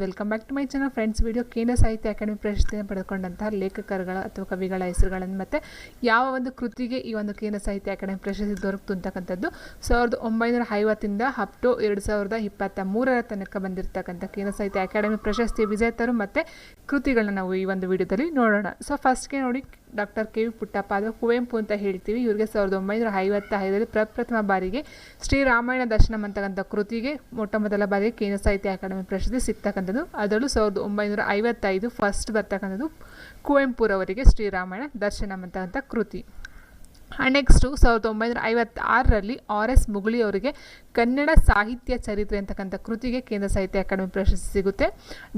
Welcome back to my channel friends video Kendra Sahitya Akademi ಪ್ರಶಸ್ತಿಯನ್ನು ಪಡೆದುಕೊಂಡಂತಹ ಲೇಖಕರುಗಳ ಅಥವಾ ಕವಿಗಳ ಹೆಸರುಗಳನ್ನು ಮತ್ತು ಯಾವ ಒಂದು ಕೃತಿಗೆ ಈ ಒಂದು ಕೇಂದ್ರ ಸಾಹಿತ್ಯ ಅಕಾಡೆಮಿ ಪ್ರಶಸ್ತಿ ದೊರಕಿತು ಅಂತಕ್ಕಂಥದ್ದು ಸಾವಿರದ ಒಂಬೈನೂರ ಐವತ್ತಿಂದ ಅಪ್ ಟು ಎರಡು ಸಾವಿರದ ಇಪ್ಪತ್ತ ಮೂರರ ತನಕ ಬಂದಿರತಕ್ಕಂಥ ಕೇಂದ್ರ ಸಾಹಿತ್ಯ ಅಕಾಡೆಮಿ ಪ್ರಶಸ್ತಿ ವಿಜೇತರು ಮತ್ತು ಕೃತಿಗಳನ್ನ ನಾವು ಈ ಒಂದು ವಿಡಿಯೋದಲ್ಲಿ ನೋಡೋಣ. ಸೊ ಫಸ್ಟ್ಗೆ ನೋಡಿ ಡಾಕ್ಟರ್ ಕೆ ವಿ ಪುಟ್ಟಪ್ಪ ಅದು ಕುವೆಂಪು ಅಂತ ಹೇಳ್ತೀವಿ. ಇವರಿಗೆ ಸಾವಿರದ ಒಂಬೈನೂರ ಐವತ್ತ ಐದರಲ್ಲಿ ಪ್ರಪ್ರಥಮ ಬಾರಿಗೆ ಶ್ರೀರಾಮಾಯಣ ದರ್ಶನಂ ಅಂತಕ್ಕಂಥ ಕೃತಿಗೆ ಮೊಟ್ಟ ಮೊದಲ ಬಾರಿಗೆ ಕೇಂದ್ರ ಸಾಹಿತ್ಯ ಅಕಾಡೆಮಿ ಪ್ರಶಸ್ತಿ ಸಿಗ್ತಕ್ಕಂಥದ್ದು. ಅದರಲ್ಲೂ ಸಾವಿರದ ಒಂಬೈನೂರ ಐವತ್ತೈದು ಫಸ್ಟ್ ಬರ್ತಕ್ಕಂಥದ್ದು ಕುವೆಂಪುರವರಿಗೆ ಶ್ರೀರಾಮಾಯಣ ದರ್ಶನಂ ಅಂತಕ್ಕಂಥ ಕೃತಿ. ನೆಕ್ಸ್ಟು ಸಾವಿರದ ಒಂಬೈನೂರ ಐವತ್ತಾರರಲ್ಲಿ ಆರ್ ಎಸ್ ಮುಗುಳಿ ಅವರಿಗೆ ಕನ್ನಡ ಸಾಹಿತ್ಯ ಚರಿತ್ರೆ ಅಂತಕ್ಕಂಥ ಕೃತಿಗೆ ಕೇಂದ್ರ ಸಾಹಿತ್ಯ ಅಕಾಡೆಮಿ ಪ್ರಶಸ್ತಿ ಸಿಗುತ್ತೆ.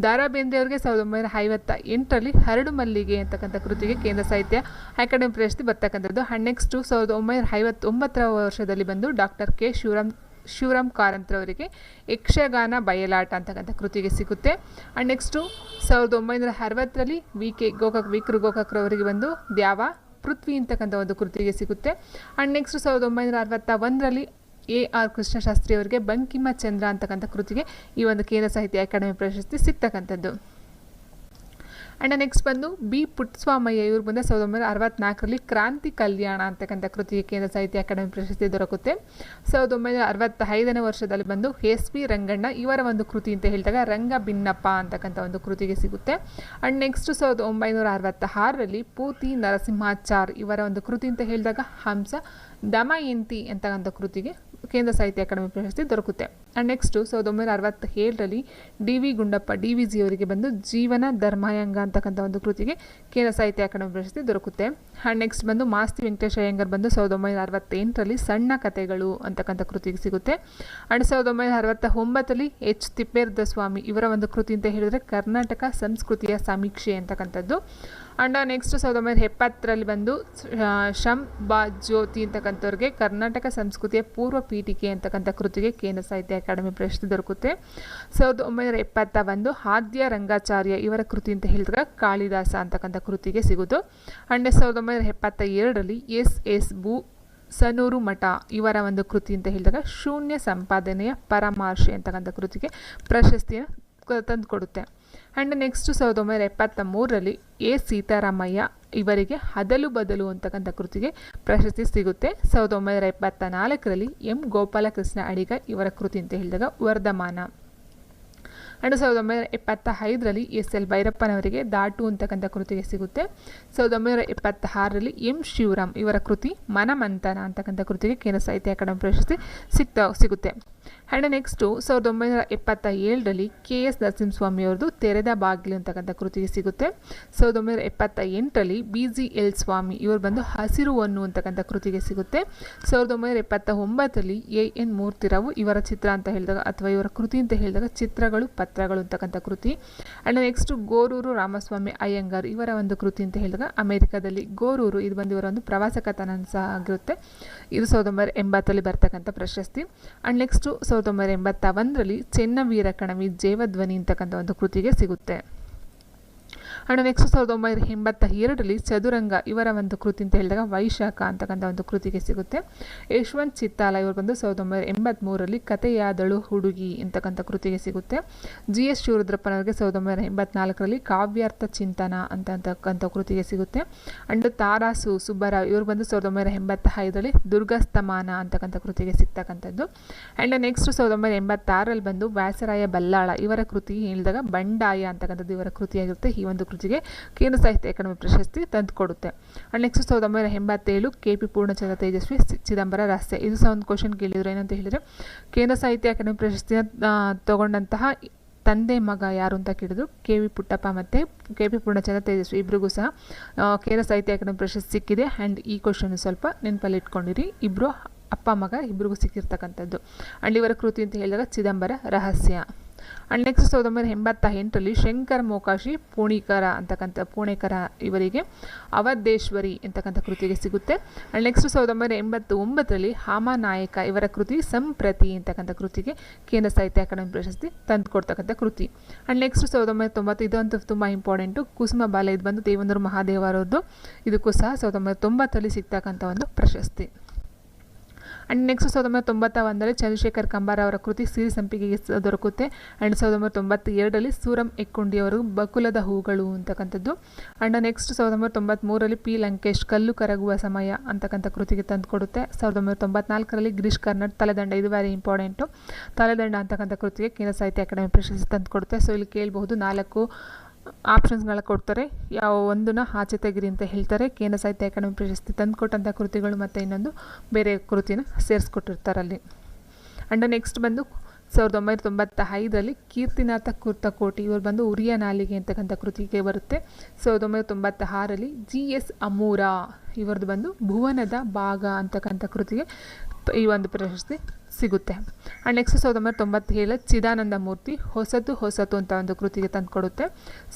ದಾರಾ ಬೇಂದ್ರೆ ಅವರಿಗೆ ಸಾವಿರದ ಒಂಬೈನೂರ ಐವತ್ತ ಎಂಟರಲ್ಲಿ ಹರಡು ಮಲ್ಲಿಗೆ ಅಂತಕ್ಕಂಥ ಕೃತಿಗೆ ಕೇಂದ್ರ ಸಾಹಿತ್ಯ ಅಕಾಡೆಮಿ ಪ್ರಶಸ್ತಿ ಬರ್ತಕ್ಕಂಥದ್ದು. ನೆಕ್ಸ್ಟು ಸಾವಿರದ ಒಂಬೈನೂರ ಐವತ್ತೊಂಬತ್ತರ ವರ್ಷದಲ್ಲಿ ಬಂದು ಡಾಕ್ಟರ್ ಕೆ ಶಿವರಾಮ್ ಶಿವರಾಮ್ ಕಾರಂತ್ರವರಿಗೆ ಯಕ್ಷಗಾನ ಬಯಲಾಟ ಅಂತಕ್ಕಂಥ ಕೃತಿಗೆ ಸಿಗುತ್ತೆ. ಆ್ಯಂಡ್ ನೆಕ್ಸ್ಟು ಸಾವಿರದ ಒಂಬೈನೂರ ಅರವತ್ತರಲ್ಲಿ ವಿ ಕೆ ಗೋಕಾಕ್ ವಿಕ್ರು ಗೋಕಾಕ್ರವರಿಗೆ ಬಂದು ದ್ಯಾವ ಪೃಥ್ವಿ ಅಂತಕ್ಕಂಥ ಒಂದು ಕೃತಿಗೆ ಸಿಗುತ್ತೆ. ಆ್ಯಂಡ್ ನೆಕ್ಸ್ಟ್ ಸಾವಿರದ ಒಂಬೈನೂರ ಅರವತ್ತ ಒಂದರಲ್ಲಿ ಎ ಆರ್ ಕೃಷ್ಣಶಾಸ್ತ್ರಿಯವರಿಗೆ ಬಂಕಿಮ ಚಂದ್ರ ಅಂತಕ್ಕಂಥ ಕೃತಿಗೆ ಈ ಒಂದು ಕೇಂದ್ರ ಸಾಹಿತ್ಯ ಅಕಾಡೆಮಿ ಪ್ರಶಸ್ತಿ ಸಿಗ್ತಕ್ಕಂಥದ್ದು. ಆ್ಯಂಡ್ ನೆಕ್ಸ್ಟ್ ಬಂದು ಬಿ ಪುಟ್ಟಸ್ವಾಮಯ್ಯ ಇವರು ಬಂದು ಸಾವಿರದ ಒಂಬೈನೂರ ಅರವತ್ನಾಲ್ಕರಲ್ಲಿ ಕ್ರಾಂತಿ ಕಲ್ಯಾಣ ಅಂತಕ್ಕಂಥ ಕೃತಿಗೆ ಕೇಂದ್ರ ಸಾಹಿತ್ಯ ಅಕಾಡೆಮಿ ಪ್ರಶಸ್ತಿ ದೊರಕುತ್ತೆ. ಸಾವಿರದ ಒಂಬೈನೂರ ಅರವತ್ತೈದನೇ ವರ್ಷದಲ್ಲಿ ಬಂದು ಎಸ್ ಪಿ ರಂಗಣ್ಣ ಇವರ ಒಂದು ಕೃತಿ ಅಂತ ಹೇಳಿದಾಗ ರಂಗ ಭಿನ್ನಪ್ಪ ಅಂತಕ್ಕಂಥ ಒಂದು ಕೃತಿಗೆ ಸಿಗುತ್ತೆ. ಆ್ಯಂಡ್ ನೆಕ್ಸ್ಟ್ ಸಾವಿರದ ಒಂಬೈನೂರ ಅರವತ್ತ ಆರರಲ್ಲಿ ಪೂತಿ ನರಸಿಂಹಾಚಾರ್ ಇವರ ಒಂದು ಕೃತಿ ಅಂತ ಹೇಳಿದಾಗ ಹಂಸ ದಮಯಂತಿ ಅಂತಕ್ಕಂಥ ಕೃತಿಗೆ ಕೇಂದ್ರ ಸಾಹಿತ್ಯ ಅಕಾಡೆಮಿ ಪ್ರಶಸ್ತಿ ದೊರಕುತ್ತೆ. ಆ್ಯಂಡ್ ನೆಕ್ಸ್ಟು ಸಾವಿರದ ಒಂಬೈನೂರ ಅರವತ್ತ ಏಳರಲ್ಲಿ D V Gundappa, D V G ಅವರಿಗೆ ಬಂದು ಜೀವನ ಧರ್ಮಾಯಂಗ ಅಂತಕ್ಕಂಥ ಒಂದು ಕೃತಿಗೆ ಕೇಂದ್ರ ಸಾಹಿತ್ಯ ಅಕಾಡೆಮಿ ಪ್ರಶಸ್ತಿ ದೊರಕುತ್ತೆ. ಆ್ಯಂಡ್ ನೆಕ್ಸ್ಟ್ ಬಂದು ಮಾಸ್ತಿ ವೆಂಕಟೇಶ ಅಯ್ಯಂಗರ್ ಬಂದು ಸಾವಿರದ ಒಂಬೈನೂರ ಅರವತ್ತೆಂಟರಲ್ಲಿ ಸಣ್ಣ ಕಥೆಗಳು ಅಂತಕ್ಕಂಥ ಕೃತಿಗೆ ಸಿಗುತ್ತೆ. ಆ್ಯಂಡ್ ಸಾವಿರದ ಒಂಬೈನೂರ ಅರವತ್ತ ಒಂಬತ್ತರಲ್ಲಿ ಎಚ್. ತಿಪ್ಪೇರ್ದ ಸ್ವಾಮಿ ಇವರ ಒಂದು ಕೃತಿ ಅಂತ ಹೇಳಿದರೆ ಕರ್ನಾಟಕ ಸಂಸ್ಕೃತಿಯ ಸಮೀಕ್ಷೆ ಅಂತಕ್ಕಂಥದ್ದು. ಆ್ಯಂಡ್ ನೆಕ್ಸ್ಟ್ ಸಾವಿರದ ಒಂಬೈನೂರ ಎಪ್ಪತ್ತರಲ್ಲಿ ಬಂದು ಶಂ ಬಾ ಜ್ಯೋತಿ ಅಂತಕ್ಕಂಥವ್ರಿಗೆ ಕರ್ನಾಟಕ ಸಂಸ್ಕೃತಿಯ ಪೂರ್ವ ಪೀಠಿಕೆ ಅಂತಕ್ಕಂಥ ಕೃತಿಗೆ ಕೇಂದ್ರ ಸಾಹಿತ್ಯ ಅಕಾಡೆಮಿ ಪ್ರಶಸ್ತಿ ದೊರಕುತ್ತೆ. ಸಾವಿರದ ಒಂಬೈನೂರ ಎಪ್ಪತ್ತ ಒಂದು ಆದ್ಯ ರಂಗಾಚಾರ್ಯ ಇವರ ಕೃತಿ ಅಂತ ಹೇಳಿದಾಗ ಕಾಳಿದಾಸ ಅಂತಕ್ಕಂಥ ಕೃತಿಗೆ ಸಿಗೋದು. ಆ್ಯಂಡ್ ಸಾವಿರದ ಒಂಬೈನೂರ ಎಪ್ಪತ್ತ ಎರಡರಲ್ಲಿ ಎಸ್ ಎಸ್ ಬು ಸನೂರು ಮಠ ಇವರ ಒಂದು ಕೃತಿ ಅಂತ ಹೇಳಿದಾಗ ಶೂನ್ಯ ಸಂಪಾದನೆಯ ಪರಮಾರ್ಶೆ ಅಂತಕ್ಕಂಥ ಕೃತಿಗೆ ಪ್ರಶಸ್ತಿಯನ್ನು ತಂದು ಕೊಡುತ್ತೆ. ಆ್ಯಂಡ್ ನೆಕ್ಸ್ಟ್ ಸಾವಿರದ ಒಂಬೈನೂರ ಎಪ್ಪತ್ತ ಮೂರರಲ್ಲಿ ಎ. ಸೀತಾರಾಮಯ್ಯ ಇವರಿಗೆ ಹದಲು ಬದಲು ಅಂತಕ್ಕಂಥ ಕೃತಿಗೆ ಪ್ರಶಸ್ತಿ ಸಿಗುತ್ತೆ. ಸಾವಿರದ ಒಂಬೈನೂರ ಎಪ್ಪತ್ತ ನಾಲ್ಕರಲ್ಲಿ ಎಂ. ಗೋಪಾಲಕೃಷ್ಣ ಅಡಿಗ ಇವರ ಕೃತಿ ಅಂತ ಹೇಳಿದಾಗ ವರ್ಧಮಾನ. ಆ್ಯಂಡ್ ಸಾವಿರದ ಒಂಬೈನೂರ ಎಪ್ಪತ್ತ ಐದರಲ್ಲಿ ಎಸ್. ಎಲ್. ಭೈರಪ್ಪನವರಿಗೆ ದಾಟು ಅಂತಕ್ಕಂಥ ಕೃತಿಗೆ ಸಿಗುತ್ತೆ. ಸಾವಿರದ ಒಂಬೈನೂರ ಎಪ್ಪತ್ತ ಆರರಲ್ಲಿ ಎಂ. ಶಿವರಾಮ್ ಇವರ ಕೃತಿ ಮನಮಂಥನ ಅಂತಕ್ಕಂಥ ಕೃತಿಗೆ ಕೇಂದ್ರ ಸಾಹಿತ್ಯ ಅಕಾಡೆಮಿ ಪ್ರಶಸ್ತಿ ಸಿಗ್ತಾ ಸಿಗುತ್ತೆ. ಆ್ಯಂಡ್ ನೆಕ್ಸ್ಟು ಸಾವಿರದ ಒಂಬೈನೂರ ಎಪ್ಪತ್ತ ಏಳರಲ್ಲಿ ಕೆ ಎಸ್ ನರಸಿಂಹಸ್ವಾಮಿ ಅವ್ರದ್ದು ತೆರೆದ ಬಾಗಿಲು ಅಂತಕ್ಕಂಥ ಕೃತಿ ಸಿಗುತ್ತೆ. ಸಾವಿರದ ಒಂಬೈನೂರ ಎಪ್ಪತ್ತ ಎಂಟರಲ್ಲಿ ಬಿ ಜಿ ಎಲ್ ಸ್ವಾಮಿ ಇವರು ಬಂದು ಹಸಿರು ಅನ್ನು ಅಂತಕ್ಕಂಥ ಕೃತಿಗೆ ಸಿಗುತ್ತೆ. ಸಾವಿರದ ಒಂಬೈನೂರ ಎಪ್ಪತ್ತ ಒಂಬತ್ತರಲ್ಲಿ ಎ ಎನ್ ಮೂರ್ತಿರಾವು ಇವರ ಚಿತ್ರ ಅಂತ ಹೇಳಿದಾಗ ಅಥವಾ ಇವರ ಕೃತಿ ಅಂತ ಹೇಳಿದಾಗ ಚಿತ್ರಗಳು, ಪತ್ರಗಳು ಅಂತಕ್ಕಂಥ ಕೃತಿ. ಆ್ಯಂಡ್ ನೆಕ್ಸ್ಟ್ ಗೋರೂರು ರಾಮಸ್ವಾಮಿ ಅಯ್ಯಂಗಾರ್ ಇವರ ಒಂದು ಕೃತಿ ಅಂತ ಹೇಳಿದಾಗ ಅಮೆರಿಕದಲ್ಲಿ ಗೋರೂರು ಇದು ಬಂದು ಇವರ ಒಂದು ಪ್ರವಾಸ ಕಥನ ಸಹ ಆಗಿರುತ್ತೆ. ಇದು ಸಾವಿರದ ಒಂಬೈನೂರ ಎಂಬತ್ತರಲ್ಲಿ ಬರ್ತಕ್ಕಂಥ ಪ್ರಶಸ್ತಿ. ಆ್ಯಂಡ್ ನೆಕ್ಸ್ಟು ಸಾವಿರದ ಒಂಬೈನೂರ ಎಂಬತ್ತ ಒಂದರಲ್ಲಿ ಚೆನ್ನವೀರ ಕಣವಿ ಜೇವಧ್ವನಿ ಅಂತಕ್ಕಂಥ ಒಂದು ಕೃತಿಗೆ ಸಿಗುತ್ತೆ. ಆ್ಯಂಡ್ ನೆಕ್ಸ್ಟ್ ಸಾವಿರದ ಒಂಬೈನೂರ ಎಂಬತ್ತ ಎರಡರಲ್ಲಿ ಚದುರಂಗ ಇವರ ಒಂದು ಕೃತಿ ಅಂತ ಹೇಳಿದಾಗ ವೈಶಾಖ ಅಂತಕ್ಕಂಥ ಒಂದು ಕೃತಿಗೆ ಸಿಗುತ್ತೆ. ಯಶವಂತ್ ಚಿತ್ತಾಲ ಇವರು ಬಂದು ಸಾವಿರದ ಒಂಬೈನೂರ ಎಂಬತ್ತ್ಮೂರರಲ್ಲಿ ಕಥೆಯಾದಳು ಹುಡುಗಿ ಅಂತಕ್ಕಂಥ ಕೃತಿಗೆ ಸಿಗುತ್ತೆ. ಜಿ ಎಸ್ ಶಿವರುದ್ರಪ್ಪನವರಿಗೆ ಸಾವಿರದ ಒಂಬೈನೂರ ಎಂಬತ್ನಾಲ್ಕರಲ್ಲಿ ಕಾವ್ಯಾರ್ಥ ಚಿಂತನ ಅಂತಕ್ಕಂಥ ಕೃತಿಗೆ ಸಿಗುತ್ತೆ. ಅಂಡ್ ತಾರಾಸು ಸುಬ್ಬರಾವ್ ಇವರು ಬಂದು ಸಾವಿರದ ಒಂಬೈನೂರ ಎಂಬತ್ತ ಐದರಲ್ಲಿ ದುರ್ಗಸ್ತಮಾನ ಅಂತಕ್ಕಂಥ ಕೃತಿಗೆ ಸಿಗ್ತಕ್ಕಂಥದ್ದು. ಆ್ಯಂಡ್ ನೆಕ್ಸ್ಟ್ ಸಾವಿರದ ಒಂಬೈನೂರ ಎಂಬತ್ತಾರಲ್ಲಿ ಬಂದು ವ್ಯಾಸರಾಯ ಬಲ್ಲಾಳ ಇವರ ಕೃತಿ ಹೇಳಿದಾಗ ಬಂಡಾಯ ಅಂತಕ್ಕಂಥದ್ದು ಇವರ ಕೃತಿಯಾಗಿರುತ್ತೆ. ಈ ಒಂದು ಕೃತಿಗೆ ಕೇಂದ್ರ ಸಾಹಿತ್ಯ ಅಕಾಡೆಮಿ ಪ್ರಶಸ್ತಿ ತಂದುಕೊಡುತ್ತೆ. ಅಂಡ್ ನೆಕ್ಸ್ಟ್ ಸಾವಿರದ ಒಂಬೈನೂರ ಎಂಬತ್ತೇಳು ಕೆ ಪಿ ಪೂರ್ಣಚಂದ್ರ ತೇಜಸ್ವಿ ಚಿದಂಬರ ರಹಸ್ಯ ಇದು ಸಹ ಒಂದು ಕ್ವಶನ್ ಕೇಳಿದ್ರು. ಏನಂತ ಹೇಳಿದರೆ, ಕೇಂದ್ರ ಸಾಹಿತ್ಯ ಅಕಾಡೆಮಿ ಪ್ರಶಸ್ತಿನ ತಗೊಂಡಂತಹ ತಂದೆ ಮಗ ಯಾರು ಅಂತ ಕೇಳಿದ್ರು. ಕೆ ವಿ ಪುಟ್ಟಪ್ಪ ಮತ್ತು ಕೆ ಪಿ ಪೂರ್ಣಚಂದ್ರ ತೇಜಸ್ವಿ ಇಬ್ಬರಿಗೂ ಸಹ ಕೇಂದ್ರ ಸಾಹಿತ್ಯ ಅಕಾಡೆಮಿ ಪ್ರಶಸ್ತಿ ಸಿಕ್ಕಿದೆ. ಆ್ಯಂಡ್ ಈ ಕ್ವಶನ್ ಸ್ವಲ್ಪ ನೆನಪಲ್ಲಿ ಇಟ್ಕೊಂಡಿರಿ. ಇಬ್ಬರು ಅಪ್ಪ ಮಗ ಇಬ್ಬರಿಗೂ ಸಿಕ್ಕಿರ್ತಕ್ಕಂಥದ್ದು. ಆ್ಯಂಡ್ ಇವರ ಕೃತಿ ಅಂತ ಹೇಳಿದಾಗ ಚಿದಂಬರ ರಹಸ್ಯ. ಆ್ಯಂಡ್ ನೆಕ್ಸ್ಟ್ ಸಾವಿರದ ಒಂಬೈನೂರ ಎಂಬತ್ತ ಎಂಟರಲ್ಲಿ ಶಂಕರ್ ಮೋಕಾಶಿ ಪೂಣಿಕರ ಅಂತಕ್ಕಂಥ ಪೂಣೇಕರ ಇವರಿಗೆ ಅವಧೇಶ್ವರಿ ಅಂತಕ್ಕಂಥ ಕೃತಿಗೆ ಸಿಗುತ್ತೆ. ಆ್ಯಂಡ್ ನೆಕ್ಸ್ಟ್ ಸಾವಿರದ ಒಂಬೈನೂರ ಎಂಬತ್ತ ಒಂಬತ್ತರಲ್ಲಿ ಹಾಮನಾಯಕ ಇವರ ಕೃತಿ ಸಂಪ್ರತಿ ಅಂತಕ್ಕಂಥ ಕೃತಿಗೆ ಕೇಂದ್ರ ಸಾಹಿತ್ಯ ಅಕಾಡೆಮಿ ಪ್ರಶಸ್ತಿ ತಂದುಕೊಡ್ತಕ್ಕಂಥ ಕೃತಿ. ಆ್ಯಂಡ್ ನೆಕ್ಸ್ಟ್ ಸಾವಿರದ ಒಂಬೈನೂರ ತೊಂಬತ್ತು ಇದಂತೂ ತುಂಬ ಇಂಪಾರ್ಟೆಂಟು ಕುಸುಮ ಬಾಲ ಇದು ಬಂದು ದೇವೇಂದ್ರ ಮಹಾದೇವ ಅವರದ್ದು ಇದಕ್ಕೂ ಸಹ ಸಾವಿರದ ಒಂಬೈನೂರ ತೊಂಬತ್ತರಲ್ಲಿ ಸಿಗ್ತಕ್ಕಂಥ ಒಂದು ಪ್ರಶಸ್ತಿ. ಆ್ಯಂಡ್ ನೆಕ್ಸ್ಟ್ ಸಾವಿರದ ಒಂಬೈನೂರ ತೊಂಬತ್ತ ಒಂದರಲ್ಲಿ ಚಂದ್ರಶೇಖರ್ ಕಂಬಾರ ಅವರ ಕೃತಿ ಸಿರಿ ಸಂಪಿಗೆಗೆ ದೊರಕುತ್ತೆ. ಆ್ಯಂಡ್ ಸಾವಿರದ ಒಂಬೈನೂರ ತೊಂಬತ್ತೆರಡರಲ್ಲಿ ಸೂರಂ ಎಕ್ಕುಂಡಿ ಅವರು ಬಕುಲದ ಹೂಗಳು ಅಂತಕ್ಕಂಥದ್ದು. ಆ್ಯಂಡ್ ನೆಕ್ಸ್ಟ್ ಸಾವಿರದ ಒಂಬೈನೂರ ತೊಂಬತ್ತ್ಮೂರರಲ್ಲಿ ಪಿ ಲಂಕೇಶ್ ಕಲ್ಲು ಕರಗುವ ಸಮಯ ಅಂತಕ್ಕಂಥ ಕೃತಿಗೆ ತಂದು ಕೊಡುತ್ತೆ ಸಾವಿರದ ಒಂಬೈನೂರ ತೊಂಬತ್ನಾಲ್ಕರಲ್ಲಿ ಗಿರೀಶ್ ಕರ್ನಾಟ್ ತಲೆದಂಡ, ಇದು ವೆರಿ ಇಂಪಾರ್ಟೆಂಟು ತಲೆದಂಡ ಅಂತಕ್ಕಂಥ ಕೃತಿಗೆ ಕೇಂದ್ರ ಸಾಹಿತ್ಯ ಅಕಾಡೆಮಿ ಪ್ರಶಸ್ತಿ ತಂದು ಕೊಡುತ್ತೆ ಸೊ ಇಲ್ಲಿ ಕೇಳಬಹುದು ನಾಲ್ಕು ಆಪ್ಷನ್ಸ್ಗಳ ಕೊಡ್ತಾರೆ. ಯಾವ ಒಂದನ್ನು ಆಚೆ ತೆಗಿರಿ ಅಂತ ಹೇಳ್ತಾರೆ. ಕೇಂದ್ರ ಸಾಹಿತ್ಯ ಅಕಾಡೆಮಿ ಪ್ರಶಸ್ತಿ ತಂದುಕೊಟ್ಟಂಥ ಕೃತಿಗಳು ಮತ್ತು ಇನ್ನೊಂದು ಬೇರೆ ಕೃತಿನ ಸೇರಿಸ್ಕೊಟ್ಟಿರ್ತಾರೆ ಅಲ್ಲಿ ಆ್ಯಂಡ್ ನೆಕ್ಸ್ಟ್ ಬಂದು ಸಾವಿರದ ಒಂಬೈನೂರ ತೊಂಬತ್ತ ಐದರಲ್ಲಿ ಕೀರ್ತಿನಾಥ ಕುರ್ತಕೋಟಿ ಇವರು ಬಂದು ಉರಿಯ ನಾಲಿಗೆ ಅಂತಕ್ಕಂಥ ಕೃತಿಗೆ ಬರುತ್ತೆ. ಸಾವಿರದ ಒಂಬೈನೂರ ತೊಂಬತ್ತ ಆರಲ್ಲಿ ಜಿ ಎಸ್ ಅಮೂರ ಇವರದ್ದು ಬಂದು ಭುವನದ ಭಾಗ ಅಂತಕ್ಕಂಥ ಕೃತಿಗೆ ಈ ಒಂದು ಪ್ರಶಸ್ತಿ ಸಿಗುತ್ತೆ. ಆ್ಯಂಡ್ ನೆಕ್ಸ್ಟ್ ಸಾವಿರದ ಒಂಬೈನೂರ ತೊಂಬತ್ತೇಳು ಚಿದಾನಂದ ಮೂರ್ತಿ ಹೊಸತು ಹೊಸತು ಅಂತ ಒಂದು ಕೃತಿಗೆ ತಂದುಕೊಡುತ್ತೆ.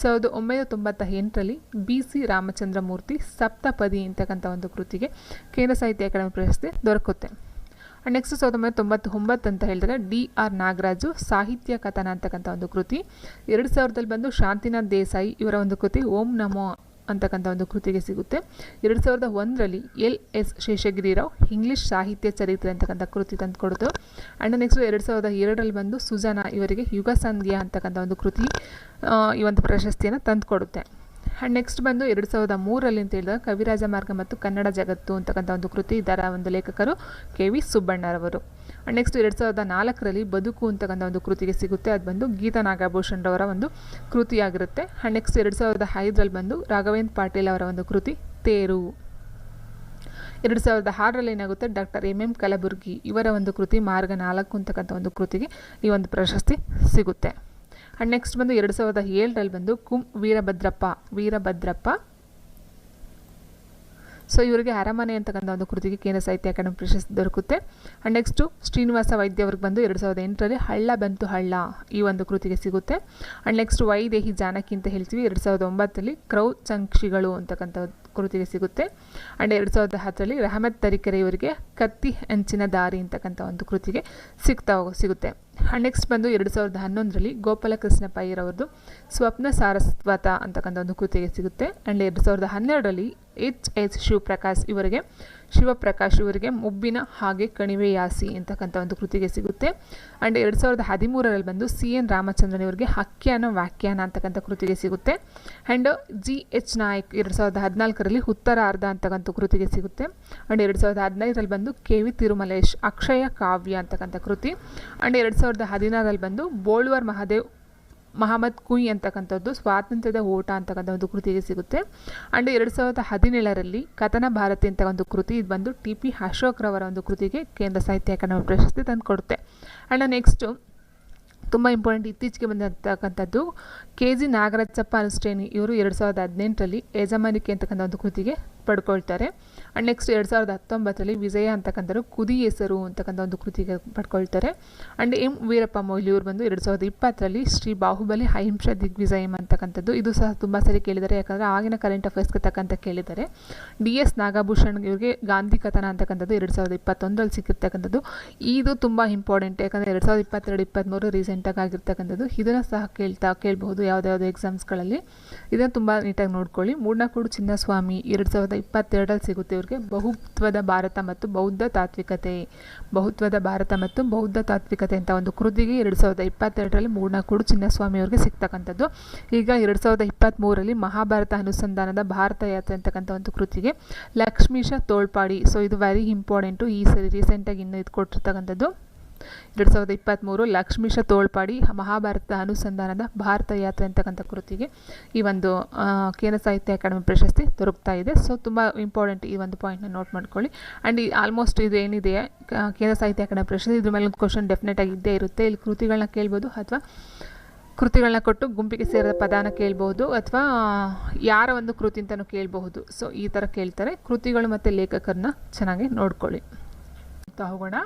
ಸಾವಿರದ ಒಂಬೈನೂರ ತೊಂಬತ್ತ ಎಂಟರಲ್ಲಿ ಬಿ ಸಿ ರಾಮಚಂದ್ರ ಮೂರ್ತಿ ಸಪ್ತಪದಿ ಅಂತಕ್ಕಂಥ ಒಂದು ಕೃತಿಗೆ ಕೇಂದ್ರ ಸಾಹಿತ್ಯ ಅಕಾಡೆಮಿ ಪ್ರಶಸ್ತಿ ದೊರಕುತ್ತೆ. ನೆಕ್ಸ್ಟ್ ಸಾವಿರದ ಒಂಬೈನೂರ ತೊಂಬತ್ತೊಂಬತ್ತು ಅಂತ ಹೇಳಿದ್ರೆ ಡಿ ಆರ್ ನಾಗರಾಜು, ಸಾಹಿತ್ಯ ಕಥನ ಅಂತಕ್ಕಂಥ ಒಂದು ಕೃತಿ. ಎರಡು ಸಾವಿರದಲ್ಲಿ ಬಂದು ಶಾಂತಿನಾಥ್ ದೇಸಾಯಿ ಇವರ ಒಂದು ಕೃತಿ, ಓಂ ನಮೋ ಅಂತಕ್ಕಂಥ ಒಂದು ಕೃತಿಗೆ ಸಿಗುತ್ತೆ. ಎರಡು ಸಾವಿರದ ಒಂದರಲ್ಲಿ ಎಲ್ ಎಸ್ ಶೇಷಗಿರಿರಾವ್ ಇಂಗ್ಲೀಷ್ ಸಾಹಿತ್ಯ ಚರಿತ್ರೆ ಅಂತಕ್ಕಂಥ ಕೃತಿ ತಂದುಕೊಡ್ತು ಆ್ಯಂಡ್ ನೆಕ್ಸ್ಟ್ ಎರಡು ಸಾವಿರದ ಎರಡರಲ್ಲಿ ಬಂದು ಸುಜನಾ ಇವರಿಗೆ ಯುಗ ಸಂಧ್ಯಾ ಅಂತಕ್ಕಂಥ ಒಂದು ಕೃತಿ ಈ ಒಂದು ಪ್ರಶಸ್ತಿಯನ್ನು ತಂದುಕೊಡುತ್ತೆ ಆ್ಯಂಡ್ ನೆಕ್ಸ್ಟ್ ಬಂದು ಎರಡು ಸಾವಿರದ ಮೂರರಲ್ಲಿ ಅಂತ ಹೇಳಿದಾಗ ಕವಿರಾಜ ಮಾರ್ಗ ಮತ್ತು ಕನ್ನಡ ಜಗತ್ತು ಅಂತಕ್ಕಂಥ ಒಂದು ಕೃತಿ ಇದರ ಒಂದು ಲೇಖಕರು ಕೆ ವಿ ಸುಬ್ಬಣ್ಣರವರು. ಆ್ಯಂಡ್ ನೆಕ್ಸ್ಟ್ ಎರಡು ಸಾವಿರದ ನಾಲ್ಕರಲ್ಲಿ ಬದುಕು ಅಂತಕ್ಕಂಥ ಒಂದು ಕೃತಿಗೆ ಸಿಗುತ್ತೆ. ಅದು ಬಂದು ಗೀತಾ ನಾಗಭೂಷಣರವರ ಒಂದು ಕೃತಿಯಾಗಿರುತ್ತೆ. ಆ್ಯಂಡ್ ನೆಕ್ಸ್ಟ್ ಎರಡು ಸಾವಿರದ ಐದರಲ್ಲಿ ಬಂದು ರಾಘವೇಂದ್ರ ಪಾಟೀಲ್ ಅವರ ಒಂದು ಕೃತಿ ತೇರು. ಎರಡು ಸಾವಿರದ ಆರರಲ್ಲಿ ಏನಾಗುತ್ತೆ? ಡಾಕ್ಟರ್ ಎಂ ಎಂ ಕಲಬುರ್ಗಿ ಇವರ ಒಂದು ಕೃತಿ ಮಾರ್ಗ ನಾಲ್ಕು ಅಂತಕ್ಕಂಥ ಒಂದು ಕೃತಿಗೆ ಈ ಒಂದು ಪ್ರಶಸ್ತಿ ಸಿಗುತ್ತೆ. ಆ್ಯಂಡ್ ನೆಕ್ಸ್ಟ್ ಬಂದು ಎರಡು ಸಾವಿರದ ಏಳರಲ್ಲಿ ಬಂದು ಕುಂ ವೀರಭದ್ರಪ್ಪ ವೀರಭದ್ರಪ್ಪ. ಸೊ ಇವರಿಗೆ ಅರಮನೆ ಅಂತಕ್ಕಂಥ ಒಂದು ಕೃತಿಗೆ ಕೇಂದ್ರ ಸಾಹಿತ್ಯ ಅಕಾಡೆಮಿ ಪ್ರಶಸ್ತಿ ದೊರಕುತ್ತೆ. ಆ್ಯಂಡ್ ನೆಕ್ಸ್ಟು ಶ್ರೀನಿವಾಸ ವೈದ್ಯ ಅವ್ರಿಗೆ ಬಂದು ಎರಡು ಸಾವಿರದ ಎಂಟರಲ್ಲಿ ಹಳ್ಳ ಬಂತು ಹಳ್ಳ ಈ ಒಂದು ಕೃತಿಗೆ ಸಿಗುತ್ತೆ. ಆ್ಯಂಡ್ ನೆಕ್ಸ್ಟ್ ವೈದೇಹಿ ಜಾನಕಿ ಅಂತ ಹೇಳ್ತೀವಿ. ಎರಡು ಸಾವಿರದ ಒಂಬತ್ತರಲ್ಲಿ ಕ್ರೌ ಚಂಕ್ಷಿಗಳು ಅಂತಕ್ಕಂಥ ಕೃತಿಗೆ ಸಿಗುತ್ತೆ. ಆ್ಯಂಡ್ ಎರಡು ಸಾವಿರದ ಹತ್ತರಲ್ಲಿ ರಹಮತ್ ತರೀಕೆರೆ ಇವರಿಗೆ ಕತ್ತಿ ಹೆಂಚಿನ ದಾರಿ ಅಂತಕ್ಕಂಥ ಒಂದು ಕೃತಿಗೆ ಸಿಗ್ತಾ ಸಿಗುತ್ತೆ. ಆ್ಯಂಡ್ ನೆಕ್ಸ್ಟ್ ಬಂದು ಎರಡು ಸಾವಿರದ ಹನ್ನೊಂದರಲ್ಲಿ ಗೋಪಾಲಕೃಷ್ಣ ಕೃಷ್ಣಪ್ಪ ಅವ್ರದ್ದು ಸ್ವಪ್ನ ಸಾರಸ್ವತ ಅಂತಕ್ಕಂಥ ಒಂದು ಕೃತಿಗೆ ಸಿಗುತ್ತೆ. ಆ್ಯಂಡ್ ಎರಡು ಸಾವಿರದ ಹನ್ನೆರಡರಲ್ಲಿ ಎಚ್ ಎಚ್ ಶಿವಪ್ರಕಾಶ್ ಇವರಿಗೆ ಶಿವಪ್ರಕಾಶ್ ಇವರಿಗೆ ಮುಬ್ಬಿನ ಹಾಗೆ ಕಣಿವೆ ಯಾಸಿ ಅಂತಕ್ಕಂಥ ಒಂದು ಕೃತಿಗೆ ಸಿಗುತ್ತೆ. ಆ್ಯಂಡ್ ಎರಡು ಸಾವಿರದ ಹದಿಮೂರರಲ್ಲಿ ಬಂದು ಸಿ ಎನ್ ರಾಮಚಂದ್ರನ್ ಇವರಿಗೆ ಹಕ್ಯಾನ ವ್ಯಾಖ್ಯಾನ ಅಂತಕ್ಕಂಥ ಕೃತಿಗೆ ಸಿಗುತ್ತೆ. ಆ್ಯಂಡ್ ಜಿ ಎಚ್ ನಾಯಕ್ ಎರಡು ಸಾವಿರದ ಹದಿನಾಲ್ಕರಲ್ಲಿ ಉತ್ತರಾರ್ಧ ಅಂತಕ್ಕಂಥ ಕೃತಿಗೆ ಸಿಗುತ್ತೆ. ಆ್ಯಂಡ್ ಎರಡು ಸಾವಿರದ ಹದಿನೈದರಲ್ಲಿ ಬಂದು ಕೆ ವಿ ತಿರುಮಲೇಶ್ ಅಕ್ಷಯ ಕಾವ್ಯ ಅಂತಕ್ಕಂಥ ಕೃತಿ. ಆ್ಯಂಡ್ ಎರಡು ಸಾವಿರದ ಹದಿನಾರಲ್ಲಿ ಬಂದು ಬೋಳ್ವರ್ ಮಹಾದೇವ್ ಮಹಮ್ಮದ್ ಕುಯ್ ಅಂತಕ್ಕಂಥದ್ದು, ಸ್ವಾತಂತ್ರ್ಯದ ಓಟ ಅಂತಕ್ಕಂಥ ಒಂದು ಕೃತಿಗೆ ಸಿಗುತ್ತೆ. ಆ್ಯಂಡ್ ಎರಡು ಸಾವಿರದ ಹದಿನೇಳರಲ್ಲಿ ಕಥನ ಭಾರತಿ ಅಂತ ಒಂದು ಕೃತಿ ಇದು ಬಂದು ಟಿ ಪಿ ಅಶೋಕ್ರವರ ಒಂದು ಕೃತಿಗೆ ಕೇಂದ್ರ ಸಾಹಿತ್ಯ ಅಕಾಡೆಮಿ ಪ್ರಶಸ್ತಿ ತಂದು ಕೊಡುತ್ತೆ ಆ್ಯಂಡ್ ನೆಕ್ಸ್ಟು ತುಂಬ ಇಂಪಾರ್ಟೆಂಟ್ ಇತ್ತೀಚೆಗೆ ಬಂದಿರತಕ್ಕಂಥದ್ದು ಕೆ ಜಿ ನಾಗರಾಜಪ್ಪ ಅನುಷ್ಠೇನಿ ಇವರು ಎರಡು ಸಾವಿರದ ಹದಿನೆಂಟರಲ್ಲಿ ಯಜಮಾನಿಕೆ ಅಂತಕ್ಕಂಥ ಒಂದು ಕೃತಿಗೆ ಪಡ್ಕೊಳ್ತಾರೆ. ಆ್ಯಂಡ್ ನೆಕ್ಸ್ಟ್ ಎರಡು ಸಾವಿರದ ಹತ್ತೊಂಬತ್ತರಲ್ಲಿ ವಿಜಯ ಅಂತಕ್ಕಂಥವ್ರು ಕುದಿ ಹೆಸರು ಅಂತಕ್ಕಂಥ ಒಂದು ಕೃತಿಗೆ ಪಡ್ಕೊಳ್ತಾರೆ. ಆ್ಯಂಡ್ ಎಂ ವೀರಪ್ಪ ಮೊಯ್ಲಿ ಇವರು ಬಂದು ಎರಡು ಸಾವಿರದ ಇಪ್ಪತ್ತರಲ್ಲಿ ಶ್ರೀ ಬಾಹುಬಲಿ ಅಹಿಂಸ ದಿಗ್ವಿಜಯಂ ಅಂತಕ್ಕಂಥದ್ದು. ಇದು ಸಹ ತುಂಬ ಸರಿ ಕೇಳಿದ್ದಾರೆ. ಯಾಕಂದರೆ ಆಗಿನ ಕರೆಂಟ್ ಅಫೇರ್ಸ್ಗೆ ತಕ್ಕಂಥ ಕೇಳಿದ್ದಾರೆ. ಡಿ ಎಸ್ ನಾಗಭೂಷಣ್ ಇವರಿಗೆ ಗಾಂಧಿ ಕಥನ ಅಂತಕ್ಕಂಥದ್ದು ಎರಡು ಸಾವಿರದ ಇಪ್ಪತ್ತೊಂದರಲ್ಲಿ ಸಿಕ್ಕಿರ್ತಕ್ಕಂಥದ್ದು. ಇದು ತುಂಬ ಇಂಪಾರ್ಟೆಂಟ್ ಯಾಕಂದರೆ ಎರಡು ಸಾವಿರದ ಇಪ್ಪತ್ತೆರಡು ಇಪ್ಪತ್ತ್ಮೂರು ರೀಸೆಂಟಾಗಿ ಆಗಿರ್ತಕ್ಕಂಥದ್ದು. ಇದನ್ನು ಸಹ ಕೇಳ್ತಾ ಕೇಳಬಹುದು ಯಾವುದ್ಯಾವುದೋ ಎಕ್ಸಾಮ್ಸ್ಗಳಲ್ಲಿ ಇದನ್ನು ತುಂಬ ನೀಟಾಗಿ ನೋಡ್ಕೊಳ್ಳಿ. ಮೂರ್ನಾಲ್ಕು ಚಿನ್ನಸ್ವಾಮಿ ಎರಡು ಸಾವಿರದ ಇಪ್ಪತ್ತೆರಡರಲ್ಲಿ ಸಿಗುತ್ತೆ. ಇವ್ರಿಗೆ ಬಹುತ್ವದ ಭಾರತ ಮತ್ತು ಬೌದ್ಧ ತಾತ್ವಿಕತೆ, ಬಹುತ್ವದ ಭಾರತ ಮತ್ತು ಬೌದ್ಧ ತಾತ್ವಿಕತೆ ಅಂತ ಒಂದು ಕೃತಿಗೆ ಎರಡು ಸಾವಿರದ ಇಪ್ಪತ್ತೆರಡರಲ್ಲಿ ಚಿನ್ನಸ್ವಾಮಿ ಅವರಿಗೆ ಸಿಗ್ತಕ್ಕಂಥದ್ದು. ಈಗ ಎರಡು ಸಾವಿರದ ಇಪ್ಪತ್ತ್ಮೂರರಲ್ಲಿ ಮಹಾಭಾರತ ಅನುಸಂಧಾನದ ಭಾರತ ಯಾತ್ರೆ ಅಂತಕ್ಕಂಥ ಒಂದು ಕೃತಿಗೆ ಲಕ್ಷ್ಮೀಶ ತೋಳ್ಪಾಡಿ. ಸೊ ಇದು ವೆರಿ ಇಂಪಾರ್ಟೆಂಟು ಈ ಸರಿ ರೀಸೆಂಟಾಗಿ ಇನ್ನು ಇದು ಕೊಟ್ಟಿರ್ತಕ್ಕಂಥದ್ದು ಎರಡು ಸಾವಿರದ ಇಪ್ಪತ್ತ್ಮೂರು ಲಕ್ಷ್ಮೀಶ ತೋಳ್ಪಾಡಿ ಮಹಾಭಾರತ ಅನುಸಂಧಾನದ ಭಾರತ ಯಾತ್ರೆ ಅಂತಕ್ಕಂಥ ಕೃತಿಗೆ ಈ ಒಂದು ಕೇಂದ್ರ ಸಾಹಿತ್ಯ ಅಕಾಡೆಮಿ ಪ್ರಶಸ್ತಿ ದೊರಕ್ತಾ ಇದೆ. ಸೊ ತುಂಬ ಇಂಪಾರ್ಟೆಂಟ್ ಈ ಒಂದು ಪಾಯಿಂಟ್ನ ನೋಟ್ ಮಾಡ್ಕೊಳ್ಳಿ. ಆ್ಯಂಡ್ ಈ ಆಲ್ಮೋಸ್ಟ್ ಇದು ಏನಿದೆ ಕೇಂದ್ರ ಸಾಹಿತ್ಯ ಅಕಾಡೆಮಿ ಪ್ರಶಸ್ತಿ ಇದ್ರ ಮೇಲೆ ಒಂದು ಕ್ವಶನ್ ಡೆಫಿನೆಟಾಗಿ ಇದ್ದೇ ಇರುತ್ತೆ. ಇಲ್ಲಿ ಕೃತಿಗಳನ್ನ ಕೇಳ್ಬೋದು ಅಥವಾ ಕೃತಿಗಳನ್ನ ಕೊಟ್ಟು ಗುಂಪಿಗೆ ಸೇರಿದ ಪದಾನ ಕೇಳ್ಬೋದು ಅಥವಾ ಯಾರ ಒಂದು ಕೃತಿ ಅಂತಲೂ ಕೇಳಬಹುದು. ಸೊ ಈ ಥರ ಕೇಳ್ತಾರೆ. ಕೃತಿಗಳು ಮತ್ತು ಲೇಖಕರನ್ನ ಚೆನ್ನಾಗಿ ನೋಡ್ಕೊಳ್ಳಿ. ಹೋಗೋಣ.